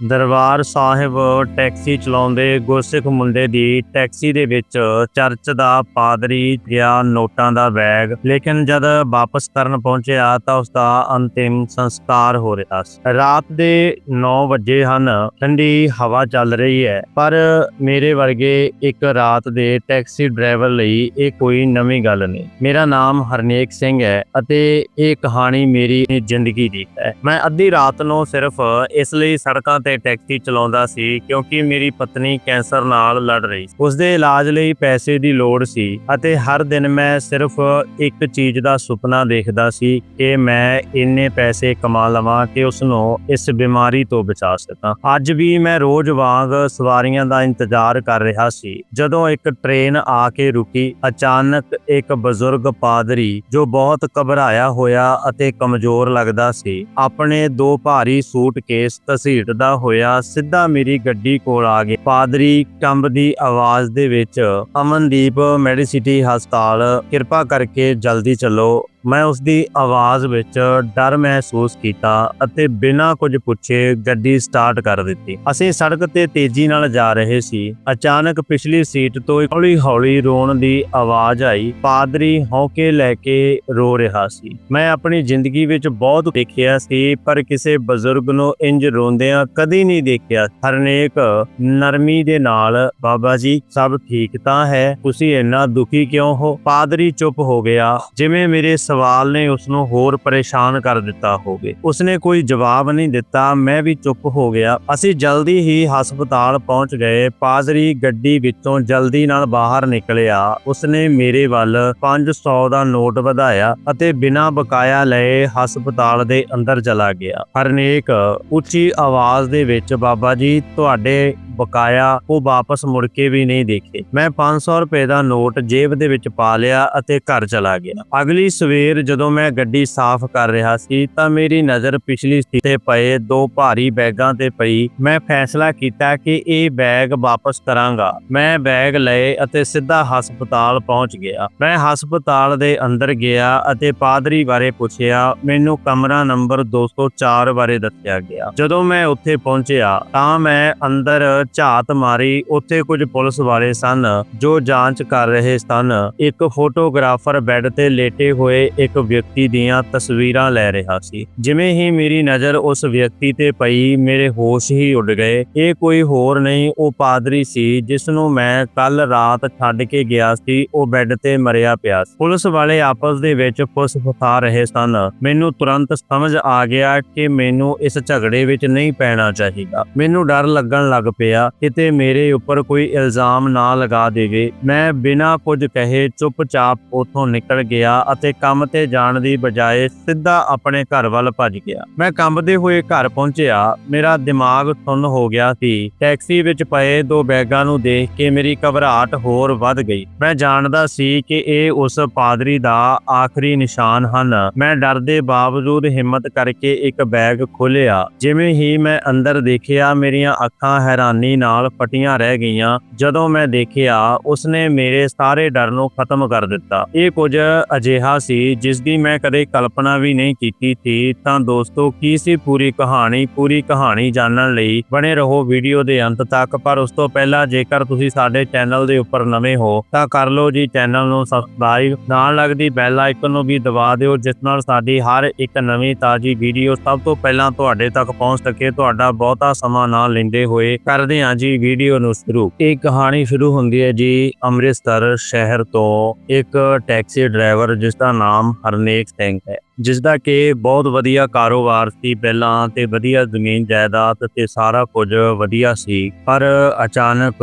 Darbar Sahib taxi ਚਲਾਉਂਦੇ ਗੁਰਸਿੱਖ ਮੁੰਡੇ ਦੀ ਟੈਕਸੀ ਦੇ ਵਿੱਚ ਚਰਚ ਦਾ ਪਾਦਰੀ ਗਿਆ ਨੋਟਾਂ ਦਾ ਬੈਗ, ਲੇਕਿਨ ਜਦ ਵਾਪਸ ਕਰਨ ਪਹੁੰਚਿਆ ਤਾਂ ਉਸ ਦਾ ਅੰਤਿਮ ਸੰਸਕਾਰ ਹੋ ਰਿਹਾ ਸੀ। ਰਾਤ ਦੇ 9 ਵਜੇ ਹਨ ਠੰਡੀ ਹਵਾ ਚੱਲ ਰਹੀ ਹੈ, ਪਰ ਮੇਰੇ ਵਰਗੇ ਇੱਕ ਰਾਤ ਦੇ ਟੈਕਸੀ ਡਰਾਈਵਰ ਲਈ ਇਹ ਕੋਈ ਨਵੀਂ ਗੱਲ ਨਹੀਂ। ਮੇਰਾ ਨਾਮ ਹਰਨੇਕ ਸਿੰਘ ਹੈ ਅਤੇ ਇਹ ਕਹਾਣੀ ਮੇਰੀ ਜ਼ਿੰਦਗੀ ਦੀ ਹੈ। ਮੈਂ ਅੱਧੀ ਰਾਤ ਨੂੰ ਸਿਰਫ ਇਸ ਲਈ ਸੜਕਾਂ ਤੇ ਟੈਕਸੀ ਚਲਾਉਂਦਾ ਸੀ ਕਿਉਂਕਿ ਮੇਰੀ ਪਤਨੀ ਕੈਂਸਰ ਨਾਲ ਲੜ ਰਹੀ ਸੀ। ਉਸ ਦੇ ਇਲਾਜ ਲਈ ਪੈਸੇ ਦੀ ਲੋੜ ਸੀ ਅਤੇ ਹਰ ਦਿਨ ਮੈਂ ਸਿਰਫ ਇੱਕ ਚੀਜ਼ ਦਾ ਸੁਪਨਾ ਦੇਖਦਾ ਸੀ ਕਿ ਮੈਂ ਇੰਨੇ ਪੈਸੇ ਕਮਾ ਲਵਾਂ ਕਿ ਉਸ ਨੂੰ ਇਸ ਬਿਮਾਰੀ ਤੋਂ ਬਚਾ ਸਕਾਂ। ਅੱਜ ਵੀ ਮੈਂ ਰੋਜ਼ ਵਾਂਗ ਸਵਾਰੀਆਂ ਦਾ ਇੰਤਜ਼ਾਰ ਕਰ ਰਿਹਾ ਸੀ। ਜਦੋਂ ਇੱਕ ਟ੍ਰੇਨ ਆ ਕੇ ਰੁਕੀ, ਅਚਾਨਕ ਇੱਕ ਬਜ਼ੁਰਗ ਪਾਦਰੀ ਜੋ ਬਹੁਤ ਘਬਰਾਇਆ ਹੋਇਆ ਅਤੇ ਕਮਜ਼ੋਰ ਲੱਗਦਾ ਸੀ, ਆਪਣੇ ਦੋ ਭਾਰੀ ਸੂਟਕੇਸ ਘਸੀਟਦਾ ਹੋਇਆ, ਸਿੱਧਾ ਮੇਰੀ ਗੱਡੀ ਕੋਲ ਆ ਗਿਆ ਪਾਦਰੀ ਕੰਬ ਦੀ ਆਵਾਜ਼ ਦੇ ਵਿੱਚ, ਅਮਨਦੀਪ ਮੈਡੀਸਿਟੀ ਹਸਪਤਾਲ, ਕਿਰਪਾ ਕਰਕੇ ਜਲਦੀ ਚੱਲੋ। ਮੈਂ ਉਸ ਦੀ ਆਵਾਜ਼ ਵਿੱਚ ਡਰ ਮਹਿਸੂਸ ਕੀਤਾ ਅਤੇ ਬਿਨਾਂ ਕੁਝ ਪੁੱਛੇ ਗੱਡੀ ਸਟਾਰਟ ਕਰ ਦਿੱਤੀ। ਅਸੀਂ ਸੜਕ ਤੇ ਤੇਜ਼ੀ ਨਾਲ ਜਾ ਰਹੇ ਸੀ। ਅਚਾਨਕ ਪਿਛਲੀ ਸੀਟ ਤੋਂ ਹੌਲੀ-ਹੌਲੀ ਰੋਣ ਦੀ ਆਵਾਜ਼ ਆਈ। ਪਾਦਰੀ ਹੌਕੇ ਲੈ ਕੇ ਰੋ ਰਿਹਾ ਸੀ। ਮੈਂ ਆਪਣੀ ਜ਼ਿੰਦਗੀ ਵਿੱਚ ਬਹੁਤ ਦੇਖਿਆ ਸੀ, ਪਰ ਕਿਸੇ ਬਜ਼ੁਰਗ ਨੂੰ ਇੰਜ ਰੋਂਦਿਆਂ ਕਦੀ ਨਹੀਂ ਦੇਖਿਆ। ਹਰਨੇਕ ਨਰਮੀ ਦੇ ਨਾਲ, ਬਾਬਾ ਜੀ, ਸਭ ਠੀਕ ਤਾਂ ਹੈ? ਤੁਸੀਂ ਇੰਨਾ ਦੁਖੀ ਕਿਉਂ ਹੋ? ਪਾਦਰੀ ਚੁੱਪ ਹੋ ਗਿਆ। ਜਿਵੇਂ ਮੇਰੇ ਸਵਾਲ ਨੇ ਉਸ ਨੂੰ ਹੋਰ ਪਰੇਸ਼ਾਨ ਕਰ ਦਿੱਤਾ ਹੋਵੇ। ਉਸਨੇ ਕੋਈ ਜਵਾਬ ਨਹੀਂ ਦਿੱਤਾ। ਮੈਂ ਵੀ ਚੁੱਪ ਹੋ ਗਿਆ। ਅਸੀਂ ਜਲਦੀ ਹੀ ਹਸਪਤਾਲ ਪਹੁੰਚ ਗਏ। ਪਾਦਰੀ ਗੱਡੀ ਵਿੱਚੋਂ ਜਲਦੀ ਨਾਲ ਬਾਹਰ ਨਿਕਲਿਆ। ਉਸਨੇ ਮੇਰੇ ਵੱਲ 500 ਦਾ ਨੋਟ ਵਧਾਇਆ ਅਤੇ ਬਿਨਾਂ ਬਕਾਇਆ ਲਏ ਹਸਪਤਾਲ ਦੇ ਅੰਦਰ ਚਲਾ ਗਿਆ। ਹਰਨੇਕ, ਉੱਚੀ ਆਵਾਜ਼ ਦੇ ਵਿੱਚ, ਬਾਬਾ ਜੀ, ਤੁਹਾਡੇ ਬਕਾਇਆ ਉਹ ਵਾਪਸ ਮੁੜ ਕੇ ਵੀ ਨਹੀਂ ਦੇਖੇ। ਮੈਂ 500 ਰੁਪਏ ਦਾ ਨੋਟ ਜੇਬ ਦੇ ਵਿੱਚ ਪਾ ਲਿਆ ਅਤੇ ਘਰ ਚਲਾ ਗਿਆ। ਅਗਲੀ ਸਵੇਰ ਜਦੋਂ ਮੈਂ ਗੱਡੀ ਸਾਫ਼ ਕਰ ਰਿਹਾ ਸੀ ਤਾਂ ਮੇਰੀ ਨਜ਼ਰ ਪਿਛਲੀ ਸੀਟ ਤੇ ਪਏ ਦੋ ਭਾਰੀ ਬੈਗਾਂ ਤੇ ਪਈ। ਮੈਂ ਫੈਸਲਾ ਕੀਤਾ ਕਿ ਇਹ ਬੈਗ ਵਾਪਸ ਕਰਾਂਗਾ। ਮੈਂ ਬੈਗ ਲਏ ਅਤੇ ਸਿੱਧਾ ਹਸਪਤਾਲ ਪਹੁੰਚ ਗਿਆ। ਮੈਂ ਹਸਪਤਾਲ ਦੇ ਅੰਦਰ ਗਿਆ ਅਤੇ ਪਾਦਰੀ ਬਾਰੇ ਪੁੱਛਿਆ। ਮੈਨੂੰ ਕਮਰਾ ਨੰਬਰ 204 ਬਾਰੇ ਦੱਸਿਆ ਗਿਆ। ਜਦੋਂ ਮੈਂ ਉੱਥੇ ਪਹੁੰਚਿਆ ਤਾਂ ਮੈਂ ਅੰਦਰ ਝਾਤ ਮਾਰੀ। ਉੱਥੇ ਕੁਝ ਪੁਲਿਸ ਵਾਲੇ ਸਨ ਜੋ ਜਾਂਚ ਕਰ ਰਹੇ ਸਨ। ਇੱਕ ਫੋਟੋਗ੍ਰਾਫਰ ਬੈੱਡ ਤੇ ਲੇਟੇ ਹੋਏ ਇੱਕ ਵਿਅਕਤੀ ਦੀਆਂ ਤਸਵੀਰਾਂ ਲੈ ਰਿਹਾ ਸੀ। ਜਿਵੇਂ ਹੀ ਮੇਰੀ ਨਜ਼ਰ ਉਸ ਵਿਅਕਤੀ ਤੇ ਪਈ, ਮੇਰੇ ਹੋਸ਼ ਹੀ ਉੱਡ ਗਏ। ਇਹ ਕੋਈ ਹੋਰ ਨਹੀਂ, ਉਹ ਪਾਦਰੀ ਸੀ ਜਿਸ ਨੂੰ ਮੈਂ ਕੱਲ ਰਾਤ ਛੱਡ ਕੇ ਗਿਆ ਸੀ। ਉਹ ਬੈੱਡ ਤੇ ਮਰਿਆ ਪਿਆ ਸੀ। ਪੁਲਿਸ ਵਾਲੇ ਆਪਸ ਦੇ ਵਿੱਚ ਫੁੱਸ ਰਹੇ ਸਨ। ਮੈਨੂੰ ਤੁਰੰਤ ਸਮਝ ਆ ਗਿਆ ਕਿ ਮੈਨੂੰ ਇਸ ਝਗੜੇ ਵਿੱਚ ਨਹੀਂ ਪੈਣਾ ਚਾਹੀਦਾ। ਮੈਨੂੰ ਡਰ ਲੱਗਣ ਲੱਗ ਪਿਆ, ਕਿਤੇ ਮੇਰੇ ਉੱਪਰ ਕੋਈ ਇਲਜ਼ਾਮ ਨਾ ਲਗਾ ਦੇਵੇ। ਮੈਂ ਬਿਨਾਂ ਕੁਝ ਕਹੇ ਚੁੱਪਚਾਪ ਉਥੋਂ ਨਿਕਲ ਗਿਆ ਅਤੇ ਕੰਮ ਕੰਮ ਤੇ ਜਾਣ ਦੀ ਬਜਾਏ ਸਿੱਧਾ ਆਪਣੇ ਘਰ ਵੱਲ ਭੱਜ ਗਿਆ। ਮੈਂ ਕੰਬਦੇ ਹੋਏ ਘਰ ਪਹੁੰਚਿਆ। ਮੇਰਾ ਦਿਮਾਗ ਸੁੰਨ ਹੋ ਗਿਆ ਸੀ। ਟੈਕਸੀ ਵਿੱਚ ਪਏ ਦੋ ਬੈਗਾਂ ਨੂੰ ਦੇਖ ਕੇ ਮੇਰੀ ਘਬਰਾਹਟ ਹੋਰ ਵੱਧ ਗਈ। ਮੈਂ ਜਾਣਦਾ ਸੀ ਕਿ ਇਹ ਉਸ ਪਾਦਰੀ ਦਾ ਆਖਰੀ ਨਿਸ਼ਾਨ ਹਨ। ਮੈਂ ਡਰ ਦੇ ਬਾਵਜੂਦ ਹਿੰਮਤ ਕਰਕੇ ਇੱਕ ਬੈਗ ਖੋਲ੍ਹਿਆ। ਜਿਵੇਂ ਹੀ ਮੈਂ ਅੰਦਰ ਦੇਖਿਆ, ਮੇਰੀਆਂ ਅੱਖਾਂ ਹੈਰਾਨੀ ਨਾਲ ਫਟੀਆਂ ਰਹਿ ਗਈਆਂ। ਜਦੋਂ ਮੈਂ ਦੇਖਿਆ, ਉਸਨੇ ਮੇਰੇ ਸਾਰੇ ਡਰ ਨੂੰ ਖਤਮ ਕਰ ਦਿੱਤਾ। ਇਹ ਕੁਝ ਅਜਿਹਾ ਸੀ ਜਿਸ ਦੀ ਮੈਂ ਕਦੇ ਕਲਪਨਾ ਵੀ ਨਹੀਂ ਕੀਤੀ ਸੀ, ਤਾਂ ਦੋਸਤੋ ਕੀ ਸੀ ਪੂਰੀ ਕਹਾਣੀ? ਪੂਰੀ ਕਹਾਣੀ ਜਾਣਨ ਲਈ ਬਣੇ ਰਹੋ ਵੀਡੀਓ ਦੇ ਅੰਤ ਤੱਕ, ਪਰ ਉਸ ਤੋਂ ਪਹਿਲਾਂ ਜੇਕਰ ਤੁਸੀਂ ਸਾਡੇ ਚੈਨਲ ਦੇ ਉੱਪਰ ਨਵੇਂ ਹੋ, ਤਾਂ ਕਰ ਲਓ ਜੀ ਚੈਨਲ ਨੂੰ ਸਬਸਕ੍ਰਾਈਬ ਨਾਲ ਲੱਗਦੀ ਬੈਲ ਆਈਕਨ ਨੂੰ ਵੀ ਦਬਾ ਦਿਓ, ਜਿਸ ਨਾਲ ਸਾਡੀ ਹਰ ਇੱਕ ਨਵੀਂ ਤਾਜ਼ੀ ਵੀਡੀਓ ਸਭ ਤੋਂ ਪਹਿਲਾਂ ਤੁਹਾਡੇ ਤੱਕ ਪਹੁੰਚ ਸਕੇ। ਤੁਹਾਡਾ ਬਹੁਤਾ ਸਮਾਂ ਨਾ ਲੈਂਦੇ ਹੋਏ ਕਰਦੇ ਹਾਂ ਜੀ ਵੀਡੀਓ ਨੂੰ ਸ਼ੁਰੂ। ਇਹ ਕਹਾਣੀ ਸ਼ੁਰੂ ਹੁੰਦੀ ਹੈ ਜੀ ਅੰਮ੍ਰਿਤਸਰ ਸ਼ਹਿਰ ਤੋਂ ਇੱਕ ਟੈਕਸੀ ਡਰਾਈਵਰ ਜਿਸ ਦਾ ਨਾਮ ਹਰਨੇਕ ਸਿੰਘ ਹੈ ਜਿਸ ਦਾ ਕਿ ਬਹੁਤ ਵਧੀਆ ਕਾਰੋਬਾਰ ਸੀ ਪਹਿਲਾਂ ਤੇ ਵਧੀਆ ਜ਼ਮੀਨ ਜਾਇਦਾਦ ਤੇ ਸਾਰਾ ਕੁਝ ਵਧੀਆ ਸੀ। ਪਰ ਅਚਾਨਕ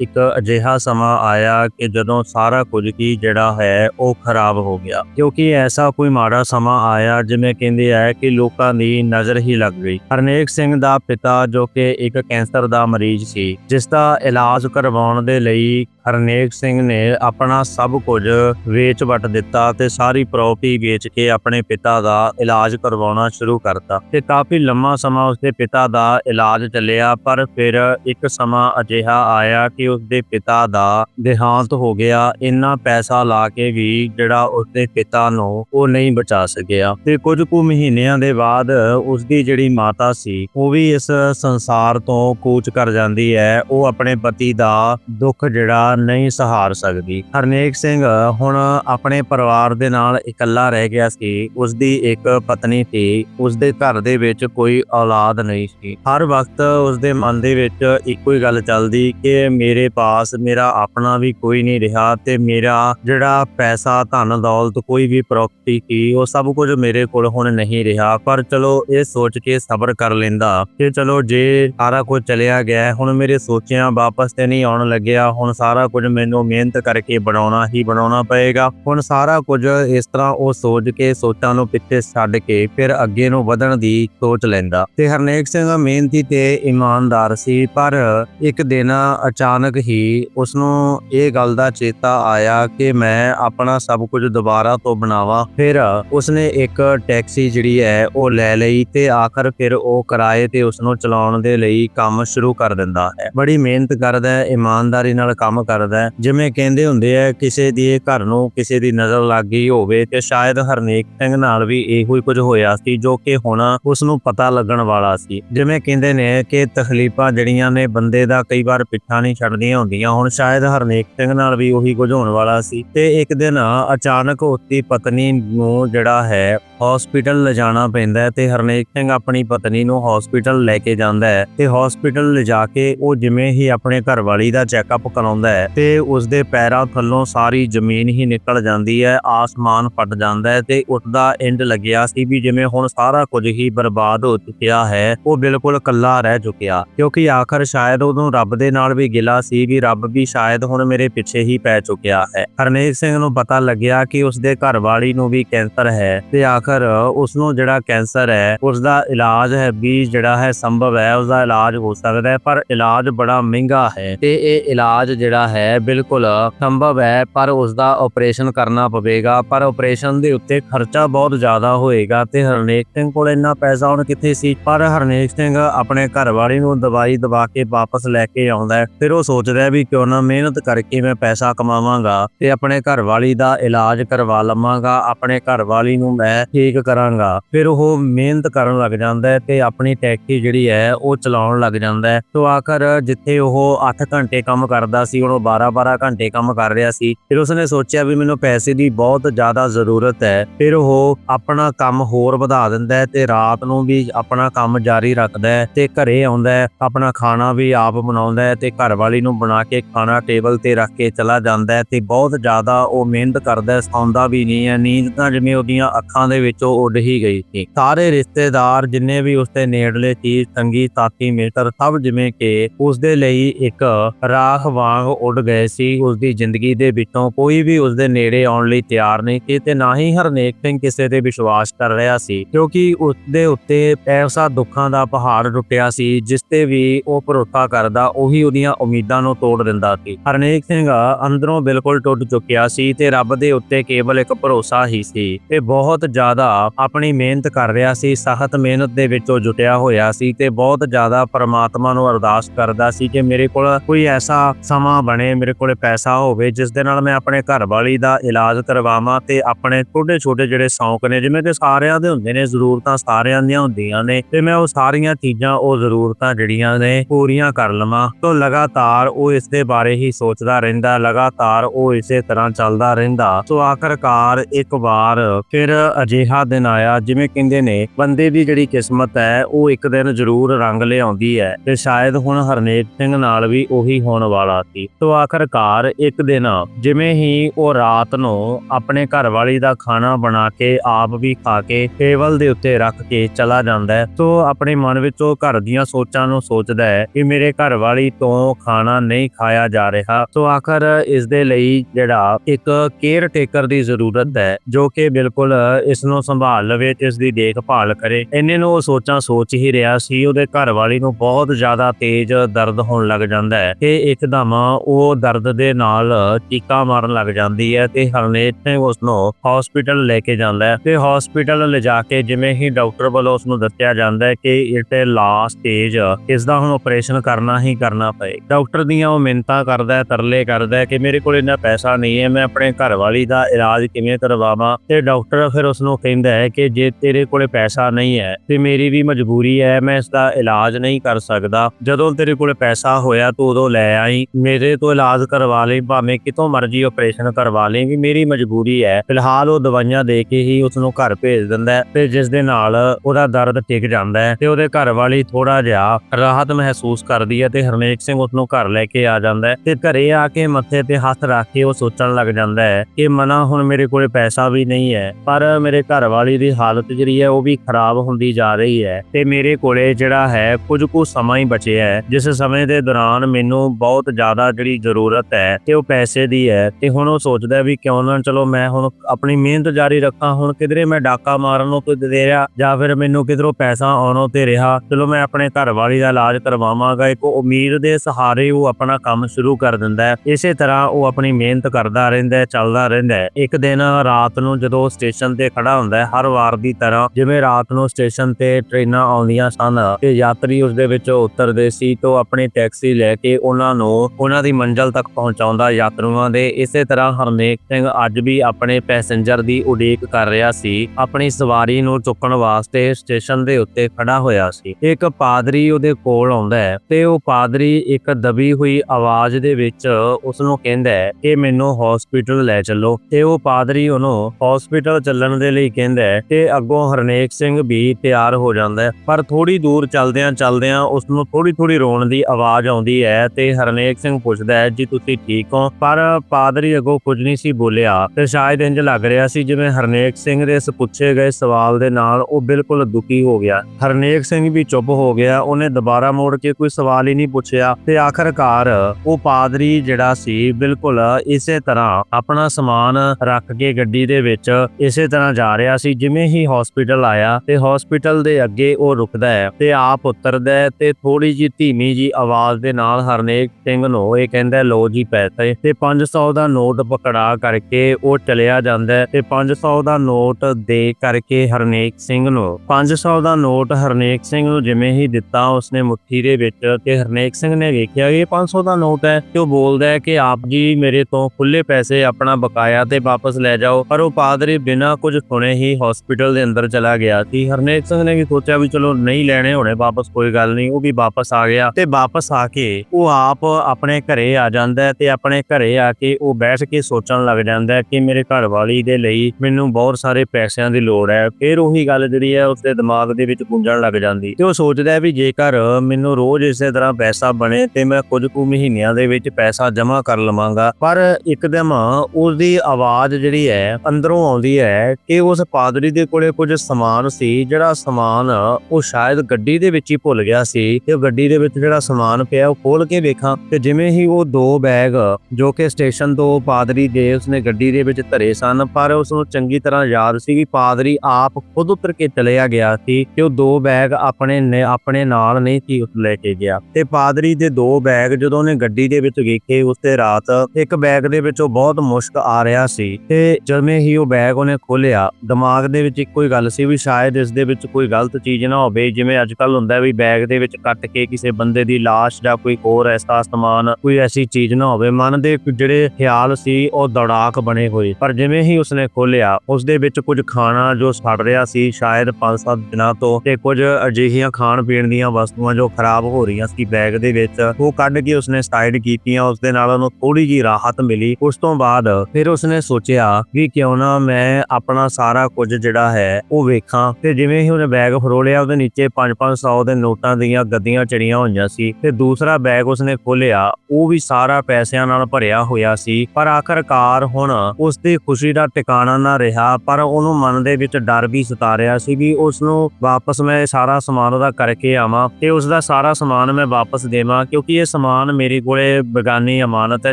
ਇੱਕ ਅਜਿਹਾ ਸਮਾਂ ਆਇਆ ਕਿ ਜਦੋਂ ਸਾਰਾ ਕੁਝ ਹੀ ਜਿਹੜਾ ਹੈ ਉਹ ਖਰਾਬ ਹੋ ਗਿਆ। ਕਿਉਂਕਿ ਐਸਾ ਕੋਈ ਮਾੜਾ ਸਮਾਂ ਆਇਆ ਜਿਵੇਂ ਕਹਿੰਦੇ ਆ ਕਿ ਲੋਕਾਂ ਦੀ ਨਜ਼ਰ ਹੀ ਲੱਗ ਗਈ। ਹਰਨੇਕ ਸਿੰਘ ਦਾ ਪਿਤਾ ਜੋ ਕਿ ਇੱਕ ਕੈਂਸਰ ਦਾ ਮਰੀਜ਼ ਸੀ ਜਿਸ ਦਾ ਇਲਾਜ ਕਰਵਾਉਣ ਦੇ ਲਈ ਹਰਨੇਕ ਸਿੰਘ ਨੇ ਆਪਣਾ ਸਭ ਕੁਝ ਵੇਚ ਵਟ ਦਿੱਤਾ ਤੇ ਸਾਰੀ ਪ੍ਰਾਪਰਟੀ ਵੇਚ ਕੇ ਆਪਣੇ ਪਿਤਾ ਦਾ ਇਲਾਜ ਕਰਵਾਉਣਾ ਸ਼ੁਰੂ ਕਰਤਾ ਤੇ ਕਾਫੀ ਲੰਮਾ ਸਮਾਂ ਉਸਦੇ ਪਿਤਾ ਦਾ ਇਲਾਜ ਚੱਲਿਆ, ਪਰ ਫਿਰ ਇੱਕ ਸਮਾਂ ਅਜਿਹਾ ਆਇਆ ਕਿ ਉਸਦੇ ਪਿਤਾ ਦਾ ਦੇਹਾਂਤ ਹੋ ਗਿਆ। ਇੰਨਾ ਪੈਸਾ ਲਾ ਕੇ ਵੀ ਜਿਹੜਾ ਉਸਦੇ ਪਿਤਾ ਨੂੰ ਉਹ ਨਹੀਂ ਬਚਾ ਸਕਿਆ ਤੇ ਕੁਝ ਕੁ ਮਹੀਨਿਆਂ ਦੇ ਬਾਅਦ ਉਸਦੀ ਜਿਹੜੀ ਮਾਤਾ ਸੀ, ਉਹ ਵੀ ਇਸ ਸੰਸਾਰ ਤੋਂ ਕੂਚ ਕਰ ਜਾਂਦੀ ਹੈ। ਉਹ ਆਪਣੇ ਪਤੀ ਦਾ ਦੁੱਖ ਜਿਹੜਾ ਨਹੀਂ ਸਹਾਰ ਸਕਦੀ। ਹਰਨੇਕ ਸਿੰਘ ਹੁਣ ਆਪਣੇ ਪਰਿਵਾਰ ਦੇ ਨਾਲ ਇਕੱਲਾ ਰਹਿ ਗਿਆ ਸੀ। ਉਸਦੀ ਇੱਕ ਪਤਨੀ ਸੀ। ਉਸਦੇ ਘਰ ਦੇ ਵਿੱਚ ਕੋਈ ਔਲਾਦ ਨਹੀਂ ਸੀ। ਹਰ ਵਕਤ ਉਸਦੇ ਮਨ ਦੇ ਵਿੱਚ ਇੱਕੋ ਹੀ ਗੱਲ ਚੱਲਦੀ ਕਿ ਮੇਰੇ ਪਾਸ, ਮੇਰਾ ਆਪਣਾ ਵੀ ਕੋਈ ਨਹੀਂ ਰਿਹਾ ਤੇ ਮੇਰਾ ਜਿਹੜਾ ਪੈਸਾ, ਧਨ, ਦੌਲਤ ਕੋਈ ਵੀ ਪ੍ਰਾਪਰਟੀ ਸੀ, ਉਹ ਸਭ ਕੁਝ ਮੇਰੇ ਕੋਲ ਹੁਣ ਨਹੀਂ ਰਿਹਾ। ਪਰ ਚਲੋ ਇਹ ਸੋਚ ਕੇ ਸਬਰ ਕਰ ਲੈਂਦਾ ਕਿ ਚਲੋ ਜੇ ਸਾਰਾ ਕੁਝ ਚਲਿਆ ਗਿਆ, ਹੁਣ ਮੇਰੇ ਸੋਚਿਆ ਵਾਪਸ ਤੇ ਨਹੀਂ ਆਉਣ ਲੱਗਿਆ। ਹੁਣ ਸਾਰਾ ਕੁਝ ਮੈਨੂੰ ਮਿਹਨਤ ਕਰਕੇ ਬਣਾਉਣਾ ਹੀ ਬਣਾਉਣਾ ਪਏਗਾ। ਹੁਣ ਸਾਰਾ ਕੁਝ ਇਸ ਤਰ੍ਹਾਂ ਉਹ ਸੋਚ ਕੇ ਸੋਚਾਂ ਨੂੰ ਪਿੱਛੇ ਛੱਡ ਕੇ ਫਿਰ ਅੱਗੇ ਨੂੰ ਵਧਣ ਦੀ ਸੋਚ ਲੈਂਦਾ। ਤੇ ਹਰਨੇਕ ਸਿੰਘ ਮਿਹਨਤੀ ਤੇ ਇਮਾਨਦਾਰ ਸੀ, ਪਰ ਇੱਕ ਦਿਨ ਅਚਾਨਕ ਹੀ ਉਸ ਨੂੰ ਇਹ ਗੱਲ ਦਾ ਚੇਤਾ ਆਇਆ ਕਿ ਮੈਂ ਆਪਣਾ ਸਭ ਕੁਝ ਦੁਬਾਰਾ ਤੋਂ ਬਣਾਵਾਂ। ਫਿਰ ਉਸਨੇ ਇੱਕ ਟੈਕਸੀ ਜਿਹੜੀ ਹੈ ਉਹ ਲੈ ਲਈ ਤੇ ਆਖਰ ਫਿਰ ਉਹ ਕਿਰਾਏ ਤੇ ਉਸ ਨੂੰ ਚਲਾਉਣ ਦੇ ਲਈ ਕੰਮ ਸ਼ੁਰੂ ਕਰ ਦਿੰਦਾ ਹੈ। ਬੜੀ ਮਿਹਨਤ ਕਰਦਾ ਹੈ, ਇਮਾਨਦਾਰੀ ਨਾਲ ਕੰਮ ਕਰਦਾ ਹੈ। ਜਿਵੇਂ ਕਹਿੰਦੇ ਹੁੰਦੇ ਆ, ਕਿਸੇ ਦੀ ਘਰ ਨੂੰ ਕਿਸੇ ਦੀ ਨਜ਼ਰ ਲੱਗ ਗਈ ਹੋਵੇ ਤੇ ਸ਼ਾਇਦ ਹਰਨੇਕ ਸਿੰਘ ਨਾਲ ਵੀ ਇਹੋ ਹੀ ਕੁਝ ਹੋਇਆ ਸੀ ਜੋ ਕਿ ਹੁਣ ਉਸ ਨੂੰ ਪਤਾ ਲੱਗਣ ਵਾਲਾ ਸੀ। ਜਿਵੇਂ ਕਹਿੰਦੇ ਨੇ ਕਿ ਤਕਲੀਫਾਂ ਜਿਹੜੀਆਂ ਨੇ ਬੰਦੇ ਦਾ ਕਈ ਵਾਰ ਪਿੱਛਾ ਨਹੀਂ ਛੱਡਦੀਆਂ ਹੁੰਦੀਆਂ, ਹੁਣ ਸ਼ਾਇਦ ਹਰਨੇਕ ਸਿੰਘ ਨਾਲ ਵੀ ਉਹੀ ਕੁਝ ਹੋਣ ਵਾਲਾ ਸੀ। ਤੇ ਇੱਕ ਦਿਨ ਅਚਾਨਕ ਉਸਦੀ ਪਤਨੀ ਨੂੰ ਜਿਹੜਾ ਹੈ ਹਸਪੀਟਲ ਲਿਜਾਣਾ ਪੈਂਦਾ ਹੈ ਤੇ ਹਰਨੇਕ ਸਿੰਘ ਆਪਣੀ ਪਤਨੀ ਨੂੰ ਹਸਪੀਟਲ ਲੈ ਕੇ ਜਾਂਦਾ ਹੈ ਤੇ ਹਸਪੀਟਲ ਲਿਜਾ ਕੇ ਉਹ ਜਿਵੇਂ ਹੀ ਆਪਣੇ ਘਰਵਾਲੀ ਦਾ ਚੈੱਕਅਪ ਕਰਾਉਂਦਾ ਹੈ ਤੇ ਉਸਦੇ ਪੈਰਾਂ ਥੱਲੋਂ ਸਾਰੀ ਜ਼ਮੀਨ ਹੀ ਨਿਕਲ ਜਾਂਦੀ ਹੈ, ਆਸਮਾਨ ਫਟ ਜਾਂਦਾ ਹੈ ਤੇ ਉਸਦਾ ਐਂਡ ਲੱਗਿਆ ਸੀ ਵੀ ਜਿਵੇਂ ਹੁਣ ਸਾਰਾ ਕੁਝ ਹੀ ਬਰਬਾਦ ਹੋ ਚੁੱਕਿਆ ਹੈ, ਉਹ ਬਿਲਕੁਲ ਇਕੱਲਾ ਰਹਿ ਚੁੱਕਿਆ। ਕਿਉਂਕਿ ਆਖਰ ਸ਼ਾਇਦ ਉਦੋਂ ਰੱਬ ਦੇ ਨਾਲ ਵੀ ਗਿਲਾ ਸੀ ਵੀ ਰੱਬ ਵੀ ਸ਼ਾਇਦ ਹੁਣ ਮੇਰੇ ਪਿੱਛੇ ਹੀ ਪੈ ਚੁੱਕਿਆ ਹੈ। ਹਰਨੇਕ ਸਿੰਘ ਨੂੰ ਪਤਾ ਲੱਗਿਆ ਕਿ ਉਸਦੇ ਘਰਵਾਲੀ ਨੂੰ ਵੀ ਕੈਂਸਰ ਹੈ ਤੇ ਆਖਰ ਉਸ ਨੂੰ ਜਿਹੜਾ ਕੈਂਸਰ ਹੈ, ਉਸ ਦਾ ਇਲਾਜ ਹੈ ਵੀ ਜਿਹੜਾ ਹੈ ਸੰਭਵ ਹੈ, ਉਸ ਦਾ ਇਲਾਜ ਹੋ ਸਕਦਾ ਹੈ, ਪਰ ਇਲਾਜ ਬੜਾ ਮਹਿੰਗਾ ਹੈ ਤੇ ਇਹ ਇਲਾਜ ਜਿਹੜਾ ਹੈ ਬਿਲਕੁਲ ਸੰਭਵ ਹੈ, ਪਰ ਉਸ ਦਾ ਆਪਰੇਸ਼ਨ ਕਰਨਾ ਪਵੇਗਾ। ਪਰ ਆਪਰੇਸ਼ਨ ਦੇ ਉੱਤੇ ਖਰਚਾ ਬਹੁਤ ਜ਼ਿਆਦਾ ਹੋਏਗਾ ਤੇ ਹਰਨੇਕ ਸਿੰਘ ਕੋਲ ਇੰਨਾ ਪੈਸਾ ਹੁਣ ਕਿੱਥੇ ਸੀ? ਪਰ ਹਰਨੇਕ ਸਿੰਘ ਆਪਣੇ ਘਰਵਾਲੀ ਨੂੰ ਦਵਾਈ ਦਵਾ ਕੇ ਵਾਪਸ ਲੈ ਕੇ ਆਉਂਦਾ ਫਿਰ ਉਹ ਸੋਚਦਾ ਵੀ ਕਿਉਂ ਨਾ ਮਿਹਨਤ ਕਰਕੇ ਮੈਂ ਪੈਸਾ ਕਮਾਵਾਂਗਾ ਤੇ ਆਪਣੇ ਘਰਵਾਲੀ ਦਾ ਇਲਾਜ ਕਰਵਾ ਲਵਾਂਗਾ, ਆਪਣੇ ਘਰਵਾਲੀ ਨੂੰ ਮੈਂ ਠੀਕ ਕਰਾਂਗਾ। ਫਿਰ ਉਹ ਮਿਹਨਤ ਕਰਨ ਲੱਗ ਜਾਂਦਾ ਹੈ ਤੇ ਆਪਣੀ ਟੈਕਸੀ ਜਿਹੜੀ ਹੈ ਉਹ ਚਲਾਉਣ ਲੱਗ ਜਾਂਦਾ ਹੈ। ਤੋਂ ਆਖਰ ਜਿੱਥੇ ਉਹ 8 ਘੰਟੇ ਕੰਮ ਕਰਦਾ ਸੀ, ਹੁਣ ਉਹ 12-12 ਘੰਟੇ ਕੰਮ ਕਰ ਰਿਹਾ ਸੀ, ਫਿਰ ਉਸਨੇ ਸੋਚਿਆ ਵੀ ਮੈਨੂੰ ਪੈਸੇ ਦੀ ਬਹੁਤ ਜ਼ਿਆਦਾ ਜ਼ਰੂਰਤ ਹੈ। ਫਿਰ ਉਹ ਆਪਣਾ ਕੰਮ ਹੋਰ ਵਧਾ ਦਿੰਦਾ ਹੈ ਤੇ ਰਾਤ ਨੂੰ ਵੀ ਆਪਣਾ ਕੰਮ ਜਾਰੀ ਰੱਖਦਾ ਹੈ ਤੇ ਘਰੇ ਆਉਂਦਾ ਹੈ, ਆਪਣਾ ਖਾਣਾ ਵੀ ਆਪ ਬਣਾਉਂਦਾ ਹੈ ਤੇ ਘਰਵਾਲੀ ਨੂੰ ਬਣਾ ਕੇ ਖਾਣਾ ਟੇਬਲ ਤੇ ਰੱਖ ਕੇ ਚਲਾ ਜਾਂਦਾ ਹੈ ਤੇ ਬਹੁਤ ਜ਼ਿਆਦਾ ਉਹ ਮਿਹਨਤ ਕਰਦਾ ਹੈ, ਸੌਂਦਾ ਵੀ ਨਹੀਂ ਹੈ, ਨੀਂਦ ਤਾਂ ਜਿਵੇਂ ਉਹਦੀਆਂ ਅੱਖਾਂ ਦੇ ਵਿੱਚੋਂ ਉੱਡ ਹੀ ਗਈ ਸੀ। ਸਾਰੇ ਰਿਸ਼ਤੇਦਾਰ ਜਿੰਨੇ ਵੀ ਉਸਦੇ ਨੇੜਲੇ ਸੀ ਸੰਗੀ ਸਾਥੀ, ਮਿੱਤਰ ਸਭ ਜਿਵੇਂ ਕਿ ਉਸਦੇ ਲਈ ਇੱਕ ਰਾਖ ਵਾਂਗ ਉੱਡ ਗਏ ਸੀ ਉਸਦੀ ਜ਼ਿੰਦਗੀ ਦੇ ਵਿੱਚੋਂ ਕੋਈ ਵੀ ਉਸਦੇ ਨੇੜੇ ਆਉਣ ਲਈ ਤਿਆਰ ਨਹੀਂ ਸੀ ਤੇ ਨਾ ਹੀ ਹਰਨੇਕ ਸਿੰਘ ਕਿਸੇ ਤੇ ਵਿਸ਼ਵਾਸ ਕਰ ਰਿਹਾ ਸੀ, ਕਿਉਂਕਿ ਉਸਦੇ ਉੱਤੇ ਐਸਾ ਦੁੱਖਾਂ ਦਾ ਪਹਾੜ ਟੁੱਟਿਆ ਸੀ, ਜਿਸ ਤੇ ਵੀ ਉਹ ਭਰੋਸਾ ਕਰਦਾ, ਉਹੀ ਉਹਦੀਆਂ ਉਮੀਦਾਂ ਨੂੰ ਤੋੜ ਦਿੰਦਾ ਸੀ। ਹਰਨੇਕ ਸਿੰਘ ਅੰਦਰੋਂ ਬਿਲਕੁਲ ਟੁੱਟ ਚੁੱਕਿਆ ਸੀ ਤੇ ਰੱਬ ਦੇ ਉੱਤੇ ਕੇਵਲ ਇੱਕ ਭਰੋਸਾ ਹੀ ਸੀ ਤੇ ਬਹੁਤ ਜ਼ਿਆਦਾ ਆਪਣੀ ਮਿਹਨਤ ਕਰ ਰਿਹਾ ਸੀ, ਸਖਤ ਮਿਹਨਤ ਦੇ ਵਿੱਚ ਉਹ ਜੁਟਿਆ ਹੋਇਆ ਸੀ ਤੇ ਬਹੁਤ ਜ਼ਿਆਦਾ ਪਰਮਾਤਮਾ ਨੂੰ ਅਰਦਾਸ ਕਰਦਾ ਸੀ ਕਿ ਮੇਰੇ ਕੋਲ ਕੋਈ ਐਸਾ ਸਮਾਂ ਬਣੇ, ਮੇਰੇ ਕੋਲ ਪੈਸਾ ਹੋਵੇ, ਜਿਸ ਦੇ ਨਾਲ ਮੈਂ ਆਪਣੇ ਘਰਵਾਲੀ ਦਾ ਇਲਾਜ ਕਰਵਾਵਾਂ ਤੇ ਆਪਣੇ ਛੋਟੇ ਛੋਟੇ ਜਿਹੜੇ ਸ਼ੌਂਕ ਨੇ, ਜਿਵੇਂ ਕਿ ਸਾਰਿਆਂ ਦੇ ਹੁੰਦੇ ਨੇ, ਜ਼ਰੂਰਤਾਂ ਸਾਰਿਆਂ ਦੀਆਂ ਹੁੰਦੀਆਂ ਨੇ, ਤੇ ਮੈਂ ਉਹ ਸਾਰੀਆਂ ਚੀਜ਼ਾਂ, ਉਹ ਜ਼ਰੂਰਤਾਂ ਜਿਹੜੀਆਂ ਨੇ, ਪੂਰੀਆਂ ਕਰ ਲਵਾਂ। ਤੋਂ ਲਗਾਤਾਰ ਉਹ ਇਸ ਦੇ ਬਾਰੇ ਹੀ ਸੋਚਦਾ ਰਹਿੰਦਾ, ਲਗਾਤਾਰ ਉਹ ਇਸੇ ਤਰ੍ਹਾਂ ਚੱਲਦਾ ਰਹਿੰਦਾ। ਸੋ ਆਖਰਕਾਰ ਇੱਕ ਵਾਰ ਫਿਰ ਅਜਿਹਾ ਦਿਨ ਆਇਆ, ਜਿਵੇਂ ਕਹਿੰਦੇ ਨੇ, ਬੰਦੇ ਦੀ ਜਿਹੜੀ ਕਿਸਮਤ ਹੈ, ਉਹ ਇੱਕ ਦਿਨ ਜ਼ਰੂਰ ਰੰਗ ਲਿਆਉਂਦੀ ਹੈ, ਤੇ ਸ਼ਾਇਦ ਹੁਣ ਹਰਨੇਕ ਸਿੰਘ ਨਾਲ ਵੀ ਉਹੀ ਹੋਣ ਵਾਲਾ ਸੀ। ਸੋ ਆਖਰਕਾਰ ਇੱਕ ਦਿਨ ਜਿਵੇਂ ਹੀ ਉਹ ਰਾਤ ਨੂੰ ਆਪਣੇ ਘਰਵਾਲੀ ਦਾ ਖਾਣਾ ਬਣਾ ਕੇ ਆਪ ਵੀ ਖਾ ਕੇ ਟੇਬਲ ਦੇ ਉੱਤੇ ਰੱਖ ਕੇ ਚਲਾ ਜਾਂਦਾ ਹੈ। ਸੋ ਆਪਣੇ ਮਨ ਵਿੱਚ ਉਹ ਘਰ ਦੀਆਂ ਸੋਚਾਂ ਨੂੰ ਸੋਚਦਾ ਹੈ ਕਿ ਮੇਰੇ ਘਰਵਾਲੀ ਤੋਂ ਖਾਣਾ ਨਹੀਂ ਖਾਇਆ ਜਾ ਰਿਹਾ। ਸੋ ਆਖਰ ਇਸ ਦੇ ਲਈ ਜਿਹੜਾ ਇੱਕ ਕੇਅਰ ਟੇਕਰ ਦੀ ਜ਼ਰੂਰਤ ਹੈ, ਜੋ ਕਿ ਬਿਲਕੁਲ ਇਸ ਨੂੰ ਸੰਭਾਲ ਲਵੇ ਤੇ ਇਸ ਦੀ ਦੇਖਭਾਲ ਕਰੇ। ਇੰਨੇ ਨੂੰ ਉਹ ਸੋਚਾਂ ਸੋਚ ਹੀ ਰਿਹਾ ਸੀ, ਉਹਦੇ ਘਰਵਾਲੀ ਨੂੰ ਬਹੁਤ ਜ਼ਿਆਦਾ ਤੇਜ਼ ਦਰਦ ਹੋਣ ਲੱਗ ਜਾਂਦਾ ਹੈ ਤੇ ਇੱਕਦਮ ਉਹ ਦਰਦ ਦੇ ਨਾਲ ਚੀਕਾਂ ਮਾਰਨ ਲੱਗ ਜਾਂਦੀ ਹੈ ਤੇ ਹਰਨੇਕ ਸਿੰਘ ਉਸ ਨੂੰ ਹਸਪੀਟਲ ਲੈ ਕੇ ਜਾਂਦਾ ਜਾਂਦਾ ਹੈ। ਤੇ ਹਸਪੀਟਲ ਲਿਜਾ ਕੇ ਜਿਵੇਂ ਹੀ ਡਾਕਟਰ ਵੱਲੋਂ ਉਸ ਨੂੰ ਦੱਸਿਆ ਜਾਂਦਾ ਹੈ ਕਿ ਇਹ ਤੇ ਲਾਸਟ ਸਟੇਜ ਇਸ ਦਾ ਹੁਣ ਆਪਰੇਸ਼ਨ ਕਰਨਾ ਹੀ ਕਰਨਾ ਪਏ। ਡਾਕਟਰ ਦੀਆਂ ਉਹ ਮਿੰਤਾਂ ਕਰਦਾ ਹੈ, ਤਰਲੇ ਕਰਦਾ ਹੈ ਕਿ ਮੇਰੇ ਕੋਲ ਇੰਨਾ ਪੈਸਾ ਨਹੀਂ ਹੈ, ਮੈਂ ਆਪਣੇ ਘਰ ਵਾਲੀ ਦਾ ਇਲਾਜ ਕਿਵੇਂ ਕਰਵਾਵਾਂ? ਤੇ ਡਾਕਟਰ ਫਿਰ ਉਸ ਨੂੰ ਕਹਿੰਦਾ ਹੈ ਕਿ ਜੇ ਤੇਰੇ ਕੋਲੇ ਪੈਸਾ ਨਹੀਂ ਹੈ, ਤੇ ਮੇਰੀ ਵੀ ਮਜਬੂਰੀ ਹੈ, ਮੈਂ ਇਸ ਦਾ ਇਲਾਜ ਨਹੀਂ ਕਰ ਸਕਦਾ। ਜਦੋਂ ਤੇਰੇ ਕੋਲੇ ਪੈਸਾ ਹੋਇਆ, ਤੂੰ ਉਦੋਂ ਲੈ ਆਈ। ਮੇਰੇ ਤੋਂ ਇਲਾਜ ਕਰਵਾ ਲਈ, ਭਾਵੇਂ ਕਿਤੋਂ ਮਰਜ਼ੀ ਆਪਰੇਸ਼ਨ ਕਰਵਾ ਲਈ, ਵੀ ਮੇਰੀ ਮਜਬੂਰੀ ਹੈ। ਫਿਲਹਾਲ ਉਹ ਦਵਾਈਆਂ ਦੇ ਕੇ ਹੀ ਉਸ ਨੂੰ ਘਰ ਭੇਜ ਦਿੰਦਾ ਹੈ ਤੇ ਜਿਸ ਦੇ ਨਾਲ ਉਹਦਾ ਦਰਦ ਟਿਕ ਜਾਂਦਾ ਹੈ ਤੇ ਉਹਦੇ ਘਰ ਵਾਲੀ ਥੋੜਾ ਜਿਹਾ ਰਾਹਤ ਮਹਿਸੂਸ ਕਰਦੀ ਹੈ ਤੇ ਹਰਨੇਕ ਸਿੰਘ ਉਸ ਨੂੰ ਘਰ ਲੈ ਕੇ ਆ ਜਾਂਦਾ ਹੈ ਤੇ ਘਰੇ ਆ ਕੇ ਮੱਥੇ ਤੇ ਹੱਥ ਰੱਖ ਕੇ ਉਹ ਸੋਚਣ ਲੱਗ ਜਾਂਦਾ ਹੈ ਕਿ ਮਨਾ ਹੁਣ ਮੇਰੇ ਕੋਲੇ ਪੈਸਾ ਵੀ ਨਹੀਂ ਹੈ, ਪਰ ਮੇਰੇ ਘਰ ਵਾਲੀ ਦੀ ਹਾਲਤ ਜਿਹੜੀ ਹੈ ਉਹ ਵੀ ਖਰਾਬ ਹੁੰਦੀ ਜਾ ਰਹੀ ਹੈ ਤੇ ਮੇਰੇ ਕੋਲੇ ਜਿਹੜਾ ਹੈ ਕੁਝ ਕੁ ਸਮਾਂ ਹੀ ਬਚਿਆ ਹੈ, ਜਿਸ ਸਮੇਂ ਦੇ ਦੌਰਾਨ ਮੈਨੂੰ ਬਹੁਤ ਜ਼ਿਆਦਾ ਜਿਹੜੀ ਜ਼ਰੂਰਤ ਹੈ ਤੇ ਉਹ ਪੈਸੇ ਦੀ ਹੈ ਤੇ ਹੁਣ ਉਹ ਸੋਚਦਾ ਵੀ ਕਿਉਂ ਨਾ ਚਲੋ ਮੈਂ ਹੁਣ ਆਪਣੀ ਮਿਹਨਤ ਜਾਰੀ ਰੱਖਾਂ ਹੁਣ ਕਿਧਰੇ ਮੈਂ ਡਾਕਾ ਮਾਰਨ ਨੂੰ ਤੇ ਦੇ ਰਿਹਾ, ਜਾਂ ਫਿਰ ਮੈਨੂੰ ਕਿਧਰੋਂ ਪੈਸਾ ਆਉਣੋਂ ਤੇ ਰਿਹਾ, ਚਲੋ ਮੈਂ ਆਪਣੇ ਘਰ ਵਾਲੀ ਦਾ ਇਲਾਜ ਕਰਵਾਵਾਂਗਾ। ਇੱਕ ਉਮੀਦ ਦੇ ਸਹਾਰੇ ਉਹ ਆਪਣਾ ਕੰਮ ਸ਼ੁਰੂ ਕਰ ਦਿੰਦਾ ਹੈ। ਇਸੇ ਤਰ੍ਹਾਂ ਉਹ ਆਪਣੀ ਮਿਹਨਤ ਕਰਦਾ ਰਹਿੰਦਾ ਹੈ, ਚੱਲਦਾ ਰਹਿੰਦਾ ਹੈ। ਇੱਕ ਦਿਨ ਰਾਤ ਨੂੰ ਜਦੋਂ ਸਟੇਸ਼ਨ ਤੇ ਖੜਾ ਹੁੰਦਾ ਹੈ, ਹਰ ਵਾਰ ਦੀ ਤਰ੍ਹਾਂ ਜਿਵੇਂ ਰਾਤ ਨੂੰ ਸਟੇਸ਼ਨ ਤੇ ਟ੍ਰੇਨਾਂ ਆਉਂਦੀਆਂ ਸਨ ਤੇ ਯਾਤਰੀ ਉਸ ਦੇ ਵਿੱਚ ਉਤਰਦੇ ਸੀ, ਤੋਂ ਆਪਣੀ ਟੈਕਸੀ ਲੈ ਕੇ ਉਹਨਾਂ ਨੂੰ ਉਹਨਾਂ ਦੀ ਮੰਜ਼ਲ ਤੱਕ ਪਹੁੰਚਾਉਂਦਾ ਯਾਤਰੂਆਂ ਦੇ। ਇਸੇ ਤਰ੍ਹਾਂ ਹਰਨੇਕ ਸਿੰਘ ਅੱਜ ਵੀ ਆਪਣੇ ਪੈਸੇਂਜਰ ਦੀ ਉਡੀਕ ਕਰ ਰਿਹਾ ਸੀ, ਆਪਣੀ ਸਵਾਰੀ ਨੂੰ ਚੁੱਕਣ ਵਾਸਤੇ ਸਟੇਸ਼ਨ ਦੇ ਉੱਤੇ ਖੜਾ ਹੋਇਆ ਸੀ। ਇੱਕ ਪਾਦਰੀ ਉਹਦੇ ਕੋਲ ਆਉਂਦਾ ਹੈ ਤੇ ਉਹ ਪਾਦਰੀ ਇੱਕ ਦਬੀ ਹੋਈ ਆਵਾਜ਼ ਦੇ ਵਿੱਚ ਉਸ ਨੂੰ ਕਹਿੰਦਾ ਹੈ ਕਿ ਮੈਨੂੰ ਹਸਪੀਟਲ ਲੈ ਚੱਲੋ। ਤੇ ਉਹ ਪਾਦਰੀ ਉਹਨੂੰ ਹਸਪੀਟਲ ਚੱਲਣ ਦੇ ਲਈ ਕਹਿੰਦਾ ਹੈ ਤੇ ਅੱਗੋਂ ਹਰਨੇਕ ਸਿੰਘ ਵੀ ਤਿਆਰ ਹੋ ਜਾਂਦਾ ਹੈ। ਪਰ ਥੋੜੀ ਦੂਰ ਚੱਲਦਿਆਂ ਚੱਲਦਿਆਂ ਉਸ ਨੂੰ ਥੋੜੀ ਥੋੜੀ ਰੋਣ ਦੀ ਆਵਾਜ਼ ਆਉਂਦੀ ਹੈ ਤੇ ਹਰਨੇਕ ਸਿੰਘ ਪੁੱਛਦਾ ਹੈ, ਜੀ ਤੁਸੀਂ ਠੀਕ ਹੋ? ਪਰ ਪਾਦਰੀ ਅੱਗੋਂ ਕੁਝ ਨਹੀਂ ਸੀ ਬੋਲਿਆ ਤੇ ਸ਼ਾਇਦ ਇੰਜ ਲੱਗ ਰਿਹਾ ਸੀ ਜਿਵੇਂ ਹਰਨੇਕ ਸਿੰਘ ਦੇ ਇਸ ਪੁੱਛੇ ਗਏ ਸਵਾਲ ਦੇ ਨਾਲ ਉਹ ਬਿਲਕੁਲ ਦੁਖੀ ਹੋ ਗਿਆ। ਹਰਨੇਕ ਸਿੰਘ ਵੀ ਚੁੱਪ ਹੋ ਗਿਆ। ਉਹਨੇ ਦੁਬਾਰਾ ਮੋੜ ਕੇ ਕੋਈ ਸਵਾਲ ਹੀ ਨਹੀਂ ਪੁੱਛਿਆ ਤੇ ਆਖਰਕਾਰ ਉਹ ਪਾਦਰੀ ਜਿਹੜਾ ਸੀ ਬਿਲਕੁਲ ਇਸੇ ਤਰ੍ਹਾਂ ਆਪਣਾ ਸਮਾਨ ਰੱਖ ਕੇ ਗੱਡੀ ਦੇ ਵਿੱਚ ਇਸੇ ਤਰ੍ਹਾਂ ਜਾ ਰਿਹਾ ਸੀ, ਜਿਵੇਂ ਹੀ ਹਸਪੀਟਲ ਆਇਆ ਤੇ ਹਸਪੀਟਲ ਦੇ ਅੱਗੇ ਉਹ ਰੁਕਦਾ ਹੈ ਤੇ ਆਪ ਉਤਰਦਾ ਹੈ ਤੇ ਥੋੜੀ ਜੀ ਧੀਮੀ ਜੀ ਆਵਾਜ਼ ਦੇ ਨਾਲ ਹਰਨੇਕ ਸਿੰਘ ਨੂੰ ਇਹ ਕਹਿੰਦਾ ਲੋ ਜੀ ਪੈਸੇ। ਤੇ 500 ਦਾ ਨੋਟ ਪਕੜਾ ਕਰਕੇ ਉਹ ਚਲਿਆ ਜਾਂਦਾ ਹੈ ਤੇ 500 ਦਾ ਨੋਟ ਦੇ ਕਰਕੇ ਹਰਨੇਕ ਸਿੰਘ ਨੂੰ। 500 ਦਾ ਨੋਟ ਹਰਨੇਕ ਸਿੰਘ ਨੂੰ ਜਿਵੇਂ ਹੀ ਦਿੱਤਾ, ਉਸਨੇ ਮੁੱਠੀ ਦੇ ਵਿੱਚ ਤੇ ਹਰਨੇਕ ਸਿੰਘ ਨੇ ਵੇਖਿਆ ਕਿ ਇਹ 500 ਦਾ ਨੋਟ ਹੈ। ਤੇ ਉਹ ਬੋਲਦਾ ਹੈ ਕਿ ਆਪ ਜੀ ਮੇਰੇ ਤੋਂ ਖੁੱਲੇ ਪੈਸੇ ਆਪਣਾ ਬਕਾਇਆ ਤੇ ਵਾਪਸ ਲੈ ਜਾਓ। ਪਰ ਉਹ ਪਾਦਰੀ ਬਿਨਾਂ ਕੁਝ ਸੁਣੇ ਹੀ ਹਸਪੀਟਲ ਦੇ ਅੰਦਰ ਚਲਾ ਗਿਆ ਸੀ। ਹਰਨੇਕ ਸਿੰਘ ਨੇ ਵੀ ਸੋਚਿਆ ਵੀ ਚਲੋ ਨਹੀਂ ਲੈਣੇ ਹੋਣੇ, ਵਾਪਸ ਕੋਈ ਗੱਲ ਨਹੀਂ। ਉਹ ਵੀ ਵਾਪਸ ਆ ਗਿਆ ਤੇ ਵਾਪਸ ਆ ਕੇ ਉਹ ਆਪ ਆਪਣੇ ਘਰੇ ਆ ਜਾਂਦਾ ਤੇ ਆਪਣੇ ਘਰੇ ਆ ਕੇ ਉਹ ਬੈਠ ਕੇ ਸੋਚਣ ਲੱਗ ਜਾਂਦਾ ਕਿ ਮੇਰੇ ਘਰ ਵਾਲੀ ਦੇ ਲਈ ਮੈਨੂੰ ਬਹੁਤ ਸਾਰੇ ਪੈਸਿਆਂ ਦੀ ਲੋੜ ਹੈ, ਫਿਰ ਉਹੀ ਗੱਲ ਜਿਹੜੀ ਹੈ ਉਸਦੇ ਦਿਮਾਗ ਦੇ ਵਿੱਚ ਗੂੰਜਣ ਲੱਗ ਜਾਂਦੀ ਤੇ ਉਹ ਸੋਚਦਾ ਹੈ ਵੀ ਜੇਕਰ ਮੈਨੂੰ ਰੋਜ਼ ਇਸੇ ਤਰ੍ਹਾਂ ਪੈਸਾ ਬਣੇ ਤੇ ਮੈਂ ਕੁਝ ਕੁ ਮਹੀਨਿਆਂ ਦੇ ਵਿੱਚ ਪੈਸਾ ਜਮ੍ਹਾਂ ਕਰ ਲਵਾਂਗਾ, ਪਰ ਇੱਕਦਮ ਉਸਦੀ ਆਵਾਜ਼ ਜਿਹੜੀ ਹੈ ਅੰਦਰੋਂ ਆਉਂਦੀ ਹੈ ਕਿ ਉਸ ਪਾਦਰੀ ਦੇ ਕੋਲੇ ਕੁਝ ਸਮਾਨ ਸੀ, ਜਿਹੜਾ ਸਮਾਨ ਉਹ ਸ਼ਾਇਦ ਗੱਡੀ ਦੇ ਵਿੱਚ ਹੀ ਭੁੱਲ ਗਿਆ ਸੀ ਤੇ ਗੱਡੀ ਦੇ ਵਿੱਚ ਜਿਹੜਾ ਸਮਾਨ ਪਿਆ ਉਹ ਖੋਲ ਕੇ ਵੇਖਾਂ ਤੇ ਜਿਵੇਂ ਹੀ ਉਹ ਦੋ ਬੈਗ ਜੋ ਕਿ ਸਟੇਸ਼ਨ ਤੋਂ ਪਾਦਰੀ ਦੇ ਉਸਨੇ ਗੱਡੀ ਦੇ ਵਿੱਚ ਧਰੇ ਸਨ, ਪਰ ਉਸ ਨੂੰ ਚੰਗੀ ਤਰ੍ਹਾਂ ਯਾਦ ਸੀ ਕਿ ਪਾਦਰੀ ਆਪ ਖੁਦ ਉਤਰ ਕੇ ਚਲਿਆ ਗਿਆ ਸੀ ਤੇ ਉਹ ਦੋ ਬੈਗ ਆਪਣੇ ਆਪਣੇ ਨਾਲ ਨਹੀਂ ਸੀ ਉਸ ਲੈ ਕੇ ਗਿਆ। ਤੇ ਪਾਦਰੀ ਦੇ ਦੋ ਬੈਗ ਜਦੋਂ ਉਹਨੇ ਗੱਡੀ ਦੇ ਵਿੱਚ ਵੇਖੇ, ਉਸ ਤੇ ਰਾਤ ਇੱਕ ਬੈਗ ਦੇ ਵਿੱਚੋਂ ਬਹੁਤ ਮੁਸ਼ਕ ਆ ਰਿਹਾ ਸੀ ਤੇ ਜਿਵੇਂ ਹੀ ਉਹ ਬੈਗ ਉਹਨੇ ਖੋਲਿਆ ਦਿਮਾਗ ਦੇ ਵਿੱਚ ਇੱਕੋ ਹੀ ਗੱਲ ਸੀ ਵੀ ਸ਼ਾਇਦ ਇਸ ਦੇ ਵਿੱਚ ਕੋਈ ਗਲਤ ਚੀਜ਼ ਨਾ ਹੋਵੇ, ਜਿਵੇਂ ਅੱਜ ਕੱਲ ਹੁੰਦਾ ਵੀ ਬੈਗ ਦੇ ਵਿੱਚ ਕੱਟ ਕੇ ਕਿਸੇ ਬੰਦੇ ਦੀ ਲਾਸ਼ ਜਾਂ ਕੋਈ ਹੋਰ ਐਸਾ ਸਮਾਨ, ਕੋਈ ਐਸੀ ਚੀਜ਼ ਨਾ ਹੋਵੇ। ਮਨ ਦੇ ਜਿਹੜੇ ਖਿਆਲ ਸੀ ਉਹ ਦੌੜਾਕ ਬਣੇ ਹੋਏ। ਪਰ ਜਿਵੇਂ ਹੀ ਉਸਨੇ ਖੋਲਿਆ ਉਸ ਦੇ ਵਿੱਚ ਕੁਝ ਖਾਣਾ ਜੋ ਸੜ ਰਿਹਾ ਸੀ, ਸ਼ਾਇਦ 5-7 ਦਿਨਾਂ ਤੋਂ ਤੇ ਕੁਝ ਅਜਿਹੀਆਂ ਖਾਣ ਪੀਣ ਦੀਆਂ ਵਸਤੂਆਂ ਜੋ ਖਰਾਬ ਹੋ ਰਹੀਆਂ ਸੀ ਬੈਗ ਦੇ ਵਿੱਚ, ਉਹ ਕੱਢ ਕੇ ਉਸਨੇ ਸਾਈਡ ਕੀਤੀਆਂ ਉਸ ਦੇ ਨਾਲ ਉਹਨੂੰ ਥੋੜੀ ਜੀ ਰਾਹਤ ਮਿਲੀ। ਉਸ ਤੋਂ ਬਾਅਦ ਫਿਰ ਉਸਨੇ ਸੋਚਿਆ ਵੀ ਕਿਉਂ ਨਾ ਮੈਂ ਆਪਣਾ ਸਾਰਾ ਕੁਝ ਜਿਹੜਾ ਹੈ, ਉਹ ਵੇਖਾਂ। ਤੇ ਜਿਵੇਂ ਹੀ ਉਹਨੇ ਬੈਗ ਫਰੋਲਿਆ, ਉਹਦੇ ਨੀਚੇ 5-500 ਦੇ ਨੋਟਾਂ ਦੀਆਂ ਗੱਦੀਆਂ ਚੜੀਆਂ ਹੋਈਆਂ ਸੀ ਤੇ ਦੂਸਰਾ ਬੈਗ ਉਸਨੇ ਖੋਲਿਆ ਉਹ ਵੀ ਸਾਰਾ ਪੈਸਿਆਂ ਨਾਲ ਭਰਿਆ ਹੋਇਆ ਸੀ। ਪਰ ਆਖਰਕਾਰ ਹੁਣ ਉਸ ਦੀ ਖੁਸ਼ੀ ਦਾ ਟਿਕਾਣਾ ਨਾ ਰਿਹਾ ਪਰ ਉਹਨੂੰ ਮਨ ਦੇ ਵਿੱਚ ਡਰ ਵੀ ਸਤਾ ਰਿਹਾ ਸੀ ਵੀ ਉਸ ਨੂੰ ਵਾਪਸ ਮੈਂ ਸਾਰਾ ਸਮਾਨ ਉਹਦਾ ਕਰਕੇ ਆਵਾਂ ਤੇ ਉਸ ਦਾ ਸਾਰਾ ਸਮਾਨ ਮੈਂ ਵਾਪਸ ਦੇਵਾਂ, ਕਿਉਂਕਿ ਇਹ ਸਮਾਨ ਮੇਰੇ ਕੋਲੇ ਬੇਗਾਨੀ ਅਮਾਨਤ ਹੈ।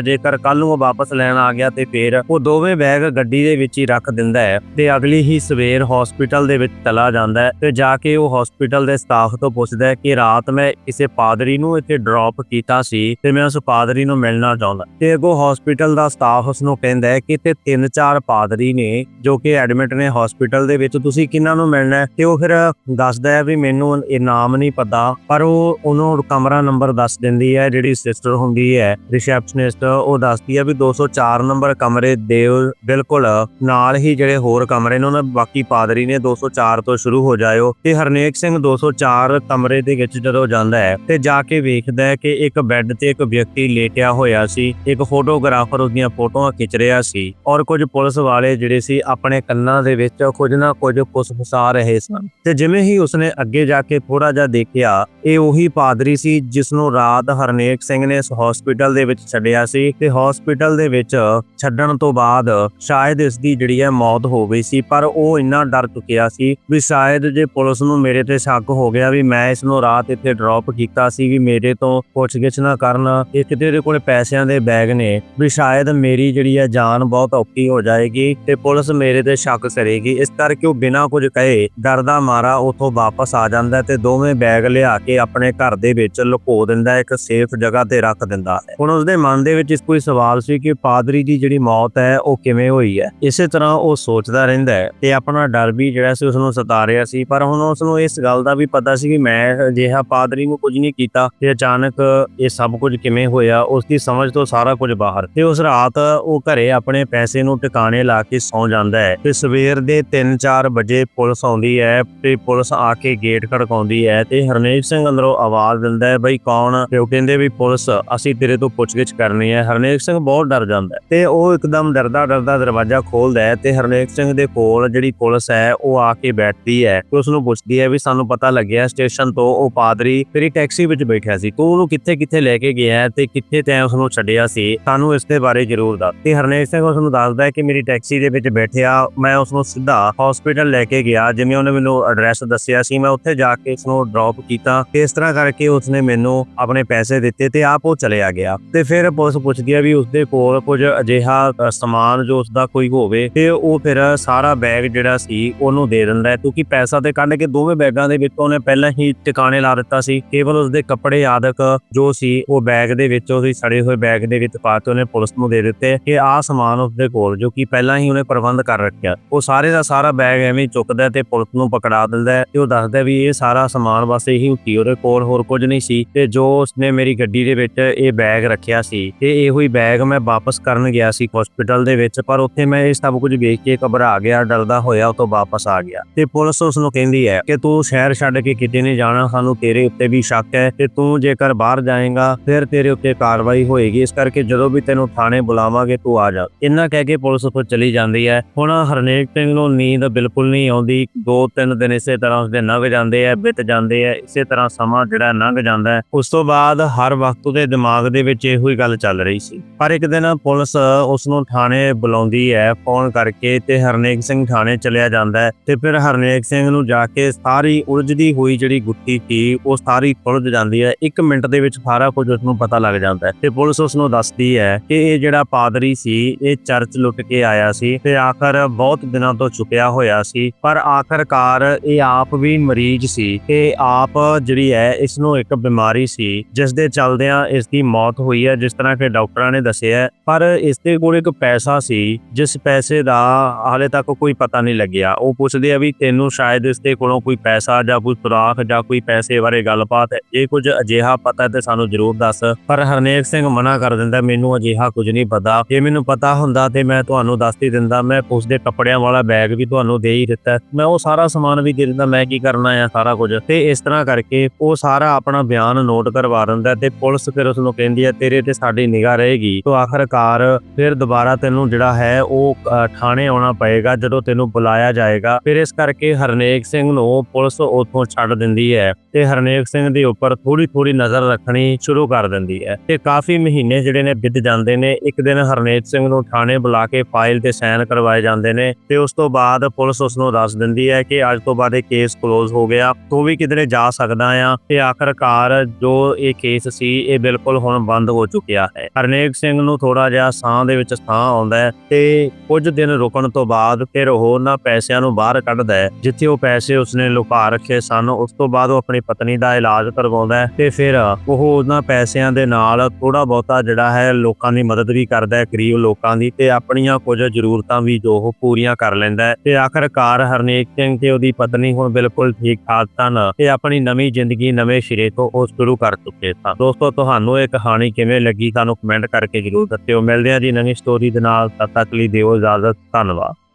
ਜੇਕਰ ਕੱਲ ਨੂੰ ਉਹ ਵਾਪਸ ਲੈਣ ਆ ਗਿਆ ਤੇ ਫੇਰ ਉਹ ਦੋਵੇਂ ਬੈਗ ਗੱਡੀ ਦੇ ਵਿੱਚ ਹੀ ਰੱਖ ਦਿੰਦਾ ਹੈ ਤੇ ਅਗਲੀ ਹੀ ਸਵੇਰ ਹਸਪੀਟਲ ਦੇ ਵਿੱਚ ਚਲਾ ਜਾਂਦਾ ਹੈ ਤੇ ਜਾ ਕੇ ਉਹ ਹਸਪੀਟਲ ਦੇ ਸਟਾਫ ਤੋਂ ਪੁੱਛਦਾ ਹੈ ਕਿ ਰਾਤ ਮੈਂ ਕਿਸੇ ਪਾਦਰੀ ਨੂੰ ਇੱਥੇ ਡ੍ਰੌਪ ਕੀਤਾ ਸੀ ਤੇ ਮੈਂ ਉਸ ਪਾਦਰੀ ਨੂੰ ਮਿਲਣਾ ਚਾਹੁੰਦਾ। ਤੇ ਉਹ ਹਸਪੀਟਲ ਦਾ ਸਟਾਫ ਉਸ ਨੂੰ ਕਹਿੰਦਾ ਹੈ ਕਿ ਤੇ ਤਿੰਨ ਚਾਰ ਪਾਦਰੀ ਨੇ ਜੋ ਕਿ ਐਡਮਿਟ ਨੇ ਹਸਪੀਟਲ ਦੇ ਵਿੱਚ ਤੁਸੀਂ ਕਿਹਨਾਂ ਨੂੰ ਮਿਲਣਾ ਹੈ? ਤੇ ਉਹ ਫਿਰ ਦੱਸਦਾ ਹੈ ਵੀ ਮੈਨੂੰ ਇਹ ਨਾਮ ਨਹੀਂ ਪਤਾ, ਪਰ ਉਹ ਉਹਨੂੰ ਕਮਰਾ ਨੰਬਰ ਦੱਸ ਦਿੰਦੀ ਹੈ, ਜਿਹੜੀ ਸਿਸਟਰ ਹੁੰਦੀ ਹੈ ਰਿਸੈਪਸ਼ਨਿਸਟ ਉਹ ਦੱਸਦੀ ਹੈ ਵੀ 204 ਨੰਬਰ ਕਮਰੇ ਦੇ ਬਿਲਕੁਲ ਨਾਲ ਹੀ ਜਿਹੜੇ ਹੋਰ ਕਮਰੇ ਨੇ, ਉਹਨਾਂ ਬਾਕੀ ਪਾਦਰੀ ਨੇ 204 ਤੋਂ ਸ਼ੁਰੂ ਹੋ ਜਾਇਓ। ਤੇ ਹਰਨੇਕ ਸਿੰਘ 204 ਕਮਰੇ ਦੇ ਵਿੱਚ ਜਦੋਂ ਜਾਂਦਾ ਹੈ, ਤੇ ਜਾ ਕੇ ਵੇਖਦਾ ਹੈ ਕਿ ਇੱਕ ਬੈੱਡ ਤੇ ਇੱਕ ਵਿਅਕਤੀ ਲੇਟਿਆ ਹੋਇਆ ਸੀ, ਇੱਕ ਫੋਟੋਗ੍ਰਾਫਰ ਉਹਦੀਆਂ ਫੋਟੋਆਂ ਖਿੱਚ ਰਿਹਾ ਸੀ, ਔਰ ਕੁਝ ਪੁਲਿਸ ਵਾਲੇ ਜਿਹੜੇ ਸੀ ਆਪਣੇ ਕੰਨਾਂ ਦੇ ਵਿੱਚ ਕੁਝ ਨਾ ਕੁਝ ਫੁਸਫੁਸਾ ਰਹੇ ਸਨ। ਤੇ ਜਿਵੇਂ ਹੀ ਉਸਨੇ ਅੱਗੇ ਜਾ ਕੇ ਥੋੜਾ ਜਿਹਾ ਦੇਖਿਆ ਇਹ ਉਹੀ ਪਾਦਰੀ ਸੀ ਜਿਸ ਨੂੰ ਰਾਤ ਹਰਨੇਕ ਸਿੰਘ ਨੇ ਇਸ ਹਸਪੀਟਲ ਦੇ ਵਿੱਚ ਛੱਡਿਆ ਸੀ। ਤੇ ਹਸਪੀਟਲ ਦੇ ਵਿੱਚ ਛੱਡਣ ਤੋਂ ਬਾਅਦ ਸ਼ਾਇਦ ਇਸ ਦੀ ਜਿਹੜੀ ਹੈ ਮੌਤ ਹੋ ਗਈ ਸੀ ਪਰ ਉਹ ਇੰਨਾ ਡਰ ਚੁੱਕਿਆ ਸੀ ਵੀ ਸ਼ਾਇਦ ਜੇ ਪੁਲਿਸ ਨੂੰ ਮੇਰੇ ਤੇ ਸ਼ੱਕ ਹੋ ਗਿਆ ਵੀ ਮੈਂ ਇਸ ਨੂੰ ਰਾਤ ਇੱਥੇ ਡ੍ਰੌਪ ਕੀਤਾ ਸੀ ਵੀ ਮੇਰੇ ਤੋਂ ਪੁੱਛਗਿੱਛ ਨਾ ਕਰਨ ਇਹ ਕਿਤੇ ਇਹਦੇ ਕੋਲੇ ਪੈਸਿਆਂ ਦੇ ਬੈਗ ਨੇ ਵੀ ਸ਼ਾਇਦ ਮੇਰੀ ਜਿਹੜੀ ਹੈ ਜਾਨ ਬਹੁਤ ਔਖੀ ਹੋ ਜਾਏਗੀ ਤੇ ਪੁਲਿਸ ਮੇਰੇ ਤੇ ਸ਼ੱਕ ਕਰੇਗੀ ਇਸ ਕਰਕੇ ਉਹ ਬਿਨਾਂ ਕੁਝ ਕਹੇ ਡਰ ਦਾ ਮਾਰਾ ਉਥੋਂ ਵਾਪਸ ਆ ਜਾਂਦਾ ਤੇ ਦੋਵੇਂ ਬੈਗ ਲਿਆ ਕੇ ਆਪਣੇ ਘਰ ਦੇ ਵਿੱਚ ਲੁਕੋ ਦਿੰਦਾ, ਇੱਕ ਸੇਫ ਜਗ੍ਹਾ ਤੇ ਰੱਖ ਦਿੰਦਾ ਹੁਣ ਉਸਦੇ ਮਨ ਦੇ ਵਿੱਚ ਇਸ ਕੋਈ ਸਵਾਲ ਸੀ ਕਿ ਪਾਦਰੀ ਦੀ ਜਿਹੜੀ ਮੌਤ ਹੈ, ਉਹ ਕਿਵੇਂ ਹੋਈ ਹੈ? ਇਸੇ ਤਰ੍ਹਾਂ ਉਹ ਸੋਚਦਾ ਰਹਿੰਦਾ ਹੈ ਤੇ ਆਪਣਾ ਡਰ ਵੀ ਜਿਹੜਾ ਸੀ ਉਸ ਨੂੰ ਸਤਾ ਰਿਹਾ ਸੀ। ਪਰ ਹੁਣ ਉਸ ਨੂੰ ਇਸ ਗੱਲ ਦਾ ਵੀ ਪਤਾ ਸੀ ਕਿ ਮੈਂ ਅਜਿਹਾ ਪਾਦਰੀ ਨੂੰ ਕੁਝ ਨਹੀਂ ਕੀਤਾ ਤੇ ਅਚਾਨਕ ਇਹ ਸਭ ਕੁਝ ਕਿਵੇਂ ਹੋਇਆ ਉਸ ਦੀ ਸਮਝ ਤੋਂ ਸਾਰਾ ਕੁਝ ਬਾਹਰ। ਤੇ ਉਸ ਰਾਤ ਉਹ ਘਰੇ ਆਪਣੇ ਪੈਸੇ ਨੂੰ ਟਿਕਾਣੇ ਲਾ ਕੇ ਸੌਂ ਜਾਂਦਾ ਹੈ। ਤੇ ਸਵੇਰ ਦੇ 3-4 ਵਜੇ ਪੁਲਿਸ ਆਉਂਦੀ ਹੈ ਤੇ ਪੁਲਿਸ ਆ ਕੇ ਗੇਟ ਖੜਕਾਉਂਦੀ ਹੈ ਤੇ ਹਰਨੇਕ ਸਿੰਘ ਅੰਦਰੋਂ ਆਵਾਜ਼ ਦਿੰਦਾ ਹੈ, ਬਈ ਕੌਣ ਤੇ ਉਹ ਕਹਿੰਦੇ ਵੀ, ਪੁਲਿਸ, ਅਸੀਂ ਤੇਰੇ ਤੋਂ ਪੁੱਛਗਿੱਛ ਕਰਨੀ ਹੈ। ਹਰਨੇਕ ਸਿੰਘ ਬਹੁਤ ਡਰ ਜਾਂਦਾ ਹੈ ਤੇ ਉਹ ਇੱਕਦਮ ਡਰਦਾ ਡਰਦਾ ਦਰਵਾਜ਼ਾ ਖੋਲਦਾ ਹੈ ਤੇ ਹਰਨੇਕ ਸਿੰਘ ਦੇ ਕੋਲ ਜਿਹੜੀ ਪੁਲਿਸ ਹੈ, ਉਹ ਆ ਕੇ ਬੈਠਦੀ ਹੈ। ਤੇ ਉਸ ਨੂੰ ਪੁੱਛਦੀ ਹੈ ਵੀ, ਸਾਨੂੰ ਪਤਾ ਲੱਗਿਆ ਸਟੇਸ਼ਨ ਤੋਂ ਉਹ ਪਾਦਰੀ ਤੇਰੀ ਟੈਕਸੀ ਵਿੱਚ ਬੈਠਿਆ ਸੀ। ਤੂੰ ਉਹਨੂੰ ਕਿੱਥੇ ਕਿੱਥੇ ਲੈ ਕੇ ਗਿਆ ਹੈ ਤੇ ਕਿੱਥੇ ਤੈਂ ਉਸ ਨੂੰ ਛੱਡਿਆ ਸੀ? ਸਾਨੂੰ ਇਸ ਦੇ ਬਾਰੇ ਜ਼ਰੂਰ ਦੱਸ। ਤੇ ਹਰਨੇਕ ਸਿੰਘ ਉਸ ਨੂੰ ਦੱਸਦਾ ਹੈ ਕਿ, ਮੇਰੀ ਟੈਕਸੀ ਦੇ ਵਿੱਚ ਬੈਠਿਆ ਮੈਂ ਉਸ ਨੂੰ ਸਿੱਧਾ ਹਸਪੀਟਲ ਲੈ ਕੇ ਗਿਆ, ਜਿਵੇਂ ਉਹਨੇ ਮੈਨੂੰ ਐਡਰੈਸ ਦੱਸਿਆ ਸੀ, ਮੈਂ ਉੱਥੇ ਜਾ ਕੇ ਉਸ ਨੂੰ ਡ੍ਰੌਪ ਕੀਤਾ। ਇਸ ਤਰ੍ਹਾਂ ਕਰਕੇ ਉਸਨੇ ਮੈਨੂੰ ਆਪਣੇ ਪੈਸੇ ਦਿੱਤੇ ਤੇ ਆਪ ਉਹ ਚਲਿਆ ਗਿਆ। ਤੇ ਫਿਰ ਪੁਲਿਸ ਪੁੱਛਦੀ ਹੈ ਵੀ ਉਸਦੇ ਕੋਲ ਕੁਝ ਅਜਿਹਾ ਸਮਾਨ ਜੋ ਉਸਦਾ ਕੋਈ ਹੋਵੇ, ਤੇ ਉਹ ਫਿਰ ਸਾਰਾ ਬੈਗ ਜਿਹੜਾ ਸੀ, ਉਹਨੂੰ ਦੇ ਦਿੰਦਾ ਹੈ। ਕਿਉਂਕਿ ਪੈਸਾ ਤੇ ਕੱਢ ਕੇ ਦੋਵੇਂ ਬੈਗਾਂ ਦੇ ਵਿੱਚ ਉਹਨੇ ਪਹਿਲਾਂ ਹੀ ਟਿਕਾਣੇ ਲਾ ਦਿੱਤਾ ਸੀ। ਕੇਵਲ ਉਸਦੇ ਕੱਪੜੇ ਆਦਿਕ ਜੋ ਸੀ, ਉਹ ਬੈਗ ਦੇ ਵਿੱਚ, ਉਹਦੇ ਸੜੇ ਹੋਏ ਬੈਗ ਦੇ ਵਿੱਚ ਪਾ ਕੇ ਉਹਨੇ ਪੁਲਿਸ ਨੂੰ ਦੇ ਦਿੱਤੇ ਕਿ ਆਹ ਸਮਾਨ ਉਸਦੇ ਕੋਲ, ਜੋ ਕਿ ਪਹਿਲਾਂ ਹੀ ਉਹਨੇ ਪ੍ਰਬੰਧ ਕਰ ਰੱਖਿਆ। ਉਹ ਸਾਰੇ ਦਾ ਸਾਰਾ ਬੈਗ ਐਵੇਂ ਚੁੱਕਦਾ ਹੈ ਤੇ ਪੁਲਿਸ ਨੂੰ ਪਕੜਾ ਦਿੰਦਾ ਤੇ ਉਹ ਦੱਸਦਾ ਵੀ ਇਹ ਸਾਰਾ ਸਮਾਨ ਬਸ ਇਹੀ ਹੁੰਦੀ ਉਹਦੇ ਕੋਲ ਹੋਰ ਕੁਝ ਨਹੀਂ ਸੀ ਤੇ ਜੋ ਉਸਨੇ ਮੇਰੀ ਗੱਡੀ ਦੇ ਵਿੱਚ ਇਹ ਬੈਗ ਰੱਖਿਆ ਸੀ, ਤੇ ਇਹੋ ਹੀ ਬੈਗ ਮੈਂ ਵਾਪਸ ਕਰਨ ਗਿਆ ਸੀ ਹਸਪੀਟਲ ਦੇ ਵਿੱਚ, ਪਰ ਉੱਥੇ ਮੈਂ ਇਹ ਸਭ ਕੁਝ ਵੇਖ ਕੇ ਘਬਰਾ ਗਿਆ, ਡਰਦਾ ਹੋਇਆ ਉਹ ਤੋਂ ਵਾਪਸ ਆ ਗਿਆ। ਤੇ ਪੁਲਿਸ ਉਸ ਨੂੰ ਕਹਿੰਦੀ ਹੈ ਕਿ ਤੂੰ ਸ਼ਹਿਰ ਛੱਡ ਕੇ ਕਿਤੇ ਨਹੀਂ ਜਾਣਾ, ਸਾਨੂੰ ਤੇਰੇ ਉੱਤੇ ਵੀ ਸ਼ੱਕ ਹੈ ਤੇ ਤੂੰ ਜੇਕਰ ਬਾਹਰ ਜਾਏਗਾ, ਫਿਰ ਤੇਰੇ ਉੱਤੇ ਕਾਰਵਾਈ ਹੋਏਗੀ, ਇਸ ਕਰਕੇ ਜਦੋਂ ਵੀ ਤੈਨੂੰ ਥਾਣੇ ਬੁਲਾਵਾਂਗੇ ਤੂੰ ਆ ਜਾ। ਇੰਨਾ ਕਹਿ ਕੇ ਪੁਲਿਸ ਉੱਥੋਂ ਚਲੀ ਜਾਂਦੀ ਹੈ। ਹੁਣ ਹਰਨੇਕ ਸਿੰਘ ਨੂੰ ਨੀਂਦ ਬਿਲਕੁਲ ਨਹੀਂ ਆਉਂਦੀ। ਦੋ ਤਿੰਨ ਦਿਨ ਇਸੇ ਤਰ੍ਹਾਂ ਉਸਦੇ ਲੰਘ ਜਾਂਦੇ ਆ, ਬਿਤ ਜਾਂਦੇ ਆ, ਇਸੇ ਤਰ੍ਹਾਂ ਸਮਾਂ ਜਿਹੜਾ ਲੰਘ ਜਾਂਦਾ ਉਸ ਤੋਂ ਬਾਅਦ ਹਰ ਵਕਤ ਉਹਦੇ ਦਿਮਾਗ ਦੇ ਵਿੱਚ ਇਹੋ ਹੀ ਗੱਲ ਚੱਲ ਰਹੀ ਸੀ। ਪਰ ਇੱਕ ਦਿਨ ਪੁਲਿਸ ਉਸ ਨੂੰ ਥਾਣੇ ਬੁਲਾਉਂਦੀ ਹੈ, ਫੋਨ ਕਰਕੇ ਤੇ ਹਰਨੇਕ ਸਿੰਘ ਥਾਣੇ ਚਲਿਆ ਜਾਂਦਾ ਹੈ। ਤੇ ਫਿਰ ਹਰਨੇਕ ਸਿੰਘ ਨੂੰ ਜਾ ਕੇ ਸਾਰੀ ਉਲਝਦੀ ਹੋਈ ਜਿਹੜੀ ਗੁੱਥੀ ਸੀ, ਉਹ ਸਾਰੀ ਉਲਝ ਜਾਂਦੀ ਹੈ। 1 ਮਿੰਟ ਦੇ ਵਿੱਚ ਸਾਰਾ ਕੁਝ ਉਸ ਨੂੰ ਪਤਾ ਲੱਗ ਜਾਂਦਾ ਹੈ। ਤੇ ਪੁਲਿਸ ਉਸ ਨੂੰ ਦੱਸਦੀ ਹੈ ਕਿ ਇਹ ਜਿਹੜਾ ਪਾਦਰੀ ਸੀ, ਇਹ ਚਰਚ ਲੁੱਟ ਕੇ ਆਇਆ ਸੀ। ਤੇ ਆਖਰ ਬਹੁਤ ਦਿਨਾਂ ਤੋਂ ਚੁੱਕਿਆ ਹੋਇਆ ਸੀ, ਪਰ ਆਖਰਕਾਰ ਇਹ ਆਪ ਵੀ ਮਰੀਜ਼ ਸੀ। ਤੇ ਆਪ ਜਿਹੜੀ ਹੈ ਇਸ ਨੂੰ ਇੱਕ ਬਿਮਾਰੀ ਸੀ ਜਿਸ ਦੇ ਚੱਲਦਿਆਂ ਇਸ ਦੀ ਮੌਤ ਹੋਈ ਹੈ, ਜਿਸ ਤਰ੍ਹਾਂ ਕਿ ਡਾਕਟਰਾਂ ਨੇ ਦੱਸਿਆ ਪਰ ਇਸ ਦੇ ਕੋਲ ਇੱਕ ਪੈਸਾ ਸੀ, ਜਿਸ ਪੈਸੇ ਦਾ ਹਾਲੇ ਤੱਕ ਕੋਈ ਪਤਾ ਨਹੀਂ ਲੱਗਿਆ। ਉਹ ਪੁੱਛਦੇ ਆ ਵੀ ਤੈਨੂੰ ਸ਼ਾਇਦ ਇਸ ਦੇ ਕੋਲੋਂ ਕੋਈ ਪੈਸਾ ਜਾਂ ਕੋਈ ਸੁਰਾਖ ਜਾਂ ਕੋਈ ਪੈਸੇ ਬਾਰੇ ਗੱਲਬਾਤ ਹੈ? ਜੇ ਕੁਝ ਅਜਿਹਾ ਪਤਾ ਤੇ ਸਾਨੂੰ ਜ਼ਰੂਰ ਦੱਸ। ਪਰ ਹਰਨੇਕ ਸਿੰਘ ਮਨਾ ਕਰ ਦਿੰਦਾ, ਮੈਨੂੰ ਅਜਿਹਾ ਕੁਝ ਨਹੀਂ ਪਤਾ। ਜੇ ਮੈਨੂੰ ਪਤਾ ਹੁੰਦਾ ਤੇ ਮੈਂ ਤੁਹਾਨੂੰ ਦੱਸ ਹੀ ਦਿੰਦਾ। ਮੈਂ ਉਸ ਦੇ ਕੱਪੜਿਆਂ ਵਾਲਾ ਬੈਗ ਵੀ ਤੁਹਾਨੂੰ ਦੇ ਹੀ ਦਿੱਤਾ ਮੈਂ ਉਹ ਸਾਰਾ ਸਮਾਨ ਵੀ ਦੇ ਦਿੰਦਾ, ਮੈਂ ਕੀ ਕਰਨਾ ਆ ਸਾਰਾ ਕੁਝ। ਤੇ ਇਸ ਤਰ੍ਹਾਂ ਕਰਕੇ ਉਹ ਸਾਰਾ ਆਪਣਾ ਬਿਆਨ ਨੋਟ ਕਰਵਾ ਦਿੰਦਾ ਤੇ ਪੁਲਿਸ ਫਿਰ ਉਸ ਨੂੰ ਕਹਿੰਦੀ ਹੈ, ਤੇਰੇ ਤੇ ਸਾਡੀ ਨਿਗਾਹ ਰਹੇਗੀ। ਤੋਂ ਆਖਰਕਾਰ ਫਿਰ ਦੁਬਾਰਾ ਤੈਨੂੰ ਜਿਹੜਾ ਹੈ ਉਹ ਥਾਣੇ ਆਉਣਾ ਪਏਗਾ, ਜਦੋਂ ਤੈਨੂੰ ਬੁਲਾਇਆ ਜਾਏਗਾ। ਫਿਰ ਇਸ ਕਰਕੇ ਹਰਨੇਕ ਸਿੰਘ ਨੂੰ ਪੁਲਿਸ ਉੱਥੋਂ ਛੱਡ ਦਿੰਦੀ ਹੈ ਤੇ ਹਰਨੇਕ ਸਿੰਘ ਦੇ ਉੱਪਰ ਥੋੜੀ ਥੋੜੀ ਨਜ਼ਰ ਰੱਖਣੀ ਸ਼ੁਰੂ ਕਰ ਦਿੰਦੀ ਹੈ। ਤੇ ਕਾਫੀ ਮਹੀਨੇ ਜਿਹੜੇ ਨੇ ਬਿੱਤ ਜਾਂਦੇ ਨੇ। ਇੱਕ ਦਿਨ ਹਰਨੇਕ ਸਿੰਘ ਨੂੰ ਥਾਣੇ ਬੁਲਾ ਕੇ ਫਾਈਲ ਤੇ ਸਾਈਨ ਕਰਵਾਏ ਜਾਂਦੇ ਜਾਂਦੇ ਨੇ ਤੇ ਉਸ ਤੋਂ ਬਾਅਦ ਪੁਲਿਸ ਉਸ ਨੂੰ ਦੱਸ ਦਿੰਦੀ ਹੈ ਕਿ ਅੱਜ ਤੋਂ ਬਾਅਦ ਇਹ ਕੇਸ ਕਲੋਜ਼ ਹੋ ਗਿਆ। ਤੂੰ ਵੀ ਕਿਧਰੇ ਜਾ ਸਕਦਾ ਆ ਤੇ ਆਖਰਕਾਰ ਜੋ ਇਹ ਕੇਸ ਸੀ, ਇਹ ਬਿਲਕੁਲ ਹੁਣ ਬੰਦ ਹੋ ਚੁੱਕਿਆ ਹੈ। ਹਰਨੇਕ ਸਿੰਘ ਨੂੰ ਥੋੜਾ ਜਿਹਾ ਸਾਹ ਦੇ ਵਿੱਚ ਸਾਹ ਆਉਂਦਾ ਹੈ ਤੇ ਕੁਝ ਦਿਨ ਰੁਕਣ ਤੋਂ ਬਾਅਦ ਫਿਰ ਉਹ ਉਹਨਾਂ ਪੈਸਿਆਂ ਨੂੰ ਬਾਹਰ ਕੱਢਦਾ ਹੈ, ਜਿੱਥੇ ਉਹ ਪੈਸੇ ਉਸਨੇ ਲੁਕਾ ਰੱਖੇ ਸਨ। ਉਸ ਤੋਂ ਬਾਅਦ ਉਹ ਆਪਣੀ ਪਤਨੀ ਦਾ ਇਲਾਜ ਕਰਵਾਉਂਦਾ ਹੈ ਤੇ ਫਿਰ ਉਹ ਉਹਨਾਂ ਪੈਸਿਆਂ ਦੇ ਨਾਲ ਥੋੜਾ ਬਹੁਤਾ ਜਿਹੜਾ ਹੈ ਲੋਕਾਂ ਦੀ ਮਦਦ ਵੀ ਕਰਦਾ ਹੈ, ਗਰੀਬ ਲੋਕਾਂ ਦੀ ਤੇ ਆਪਣੀਆਂ ਕੁਝ ਜ਼ਰੂਰਤਾਂ ਵੀ ਜੋ ਉਹ ਪੂਰੀਆਂ ਕਰ ਲੈਂਦਾ ਹੈ ਤੇ ਆਖਰਕਾਰ ਹਰਨੇਕ ਸਿੰਘ ਤੇ ਉਹਦੀ ਪਤਨੀ ਹੁਣ ਬਿਲਕੁਲ ਠੀਕ ਠਾਕ ਸਨ ਤੇ ਆਪਣੀ ਨਵੀਂ ਜ਼ਿੰਦਗੀ ਨਵੇਂ ਸਿਰੇ ਤੋਂ ਉਹ ਸ਼ੁਰੂ ਕਰ ਚੁੱਕੇ ਸਨ। ਦੋਸਤੋ, ਤੁਹਾਨੂੰ ਇਹ ਕਹਾਣੀ ਕਿਵੇਂ ਲੱਗੀ ਸਾਨੂੰ ਕਮੈਂਟ ਕਰਕੇ ਜਰੂਰ ਦੱਸਿਓ। ਮਿਲਦੇ ਹਾਂ ਜੀ ਨਵੀਂ ਸਟੋਰੀ ਦੇ ਨਾਲ। ਤਦ ਤੱਕ ਲਈ ਦਿਓ ਇਜਾਜ਼ਤ। ਧੰਨਵਾਦ।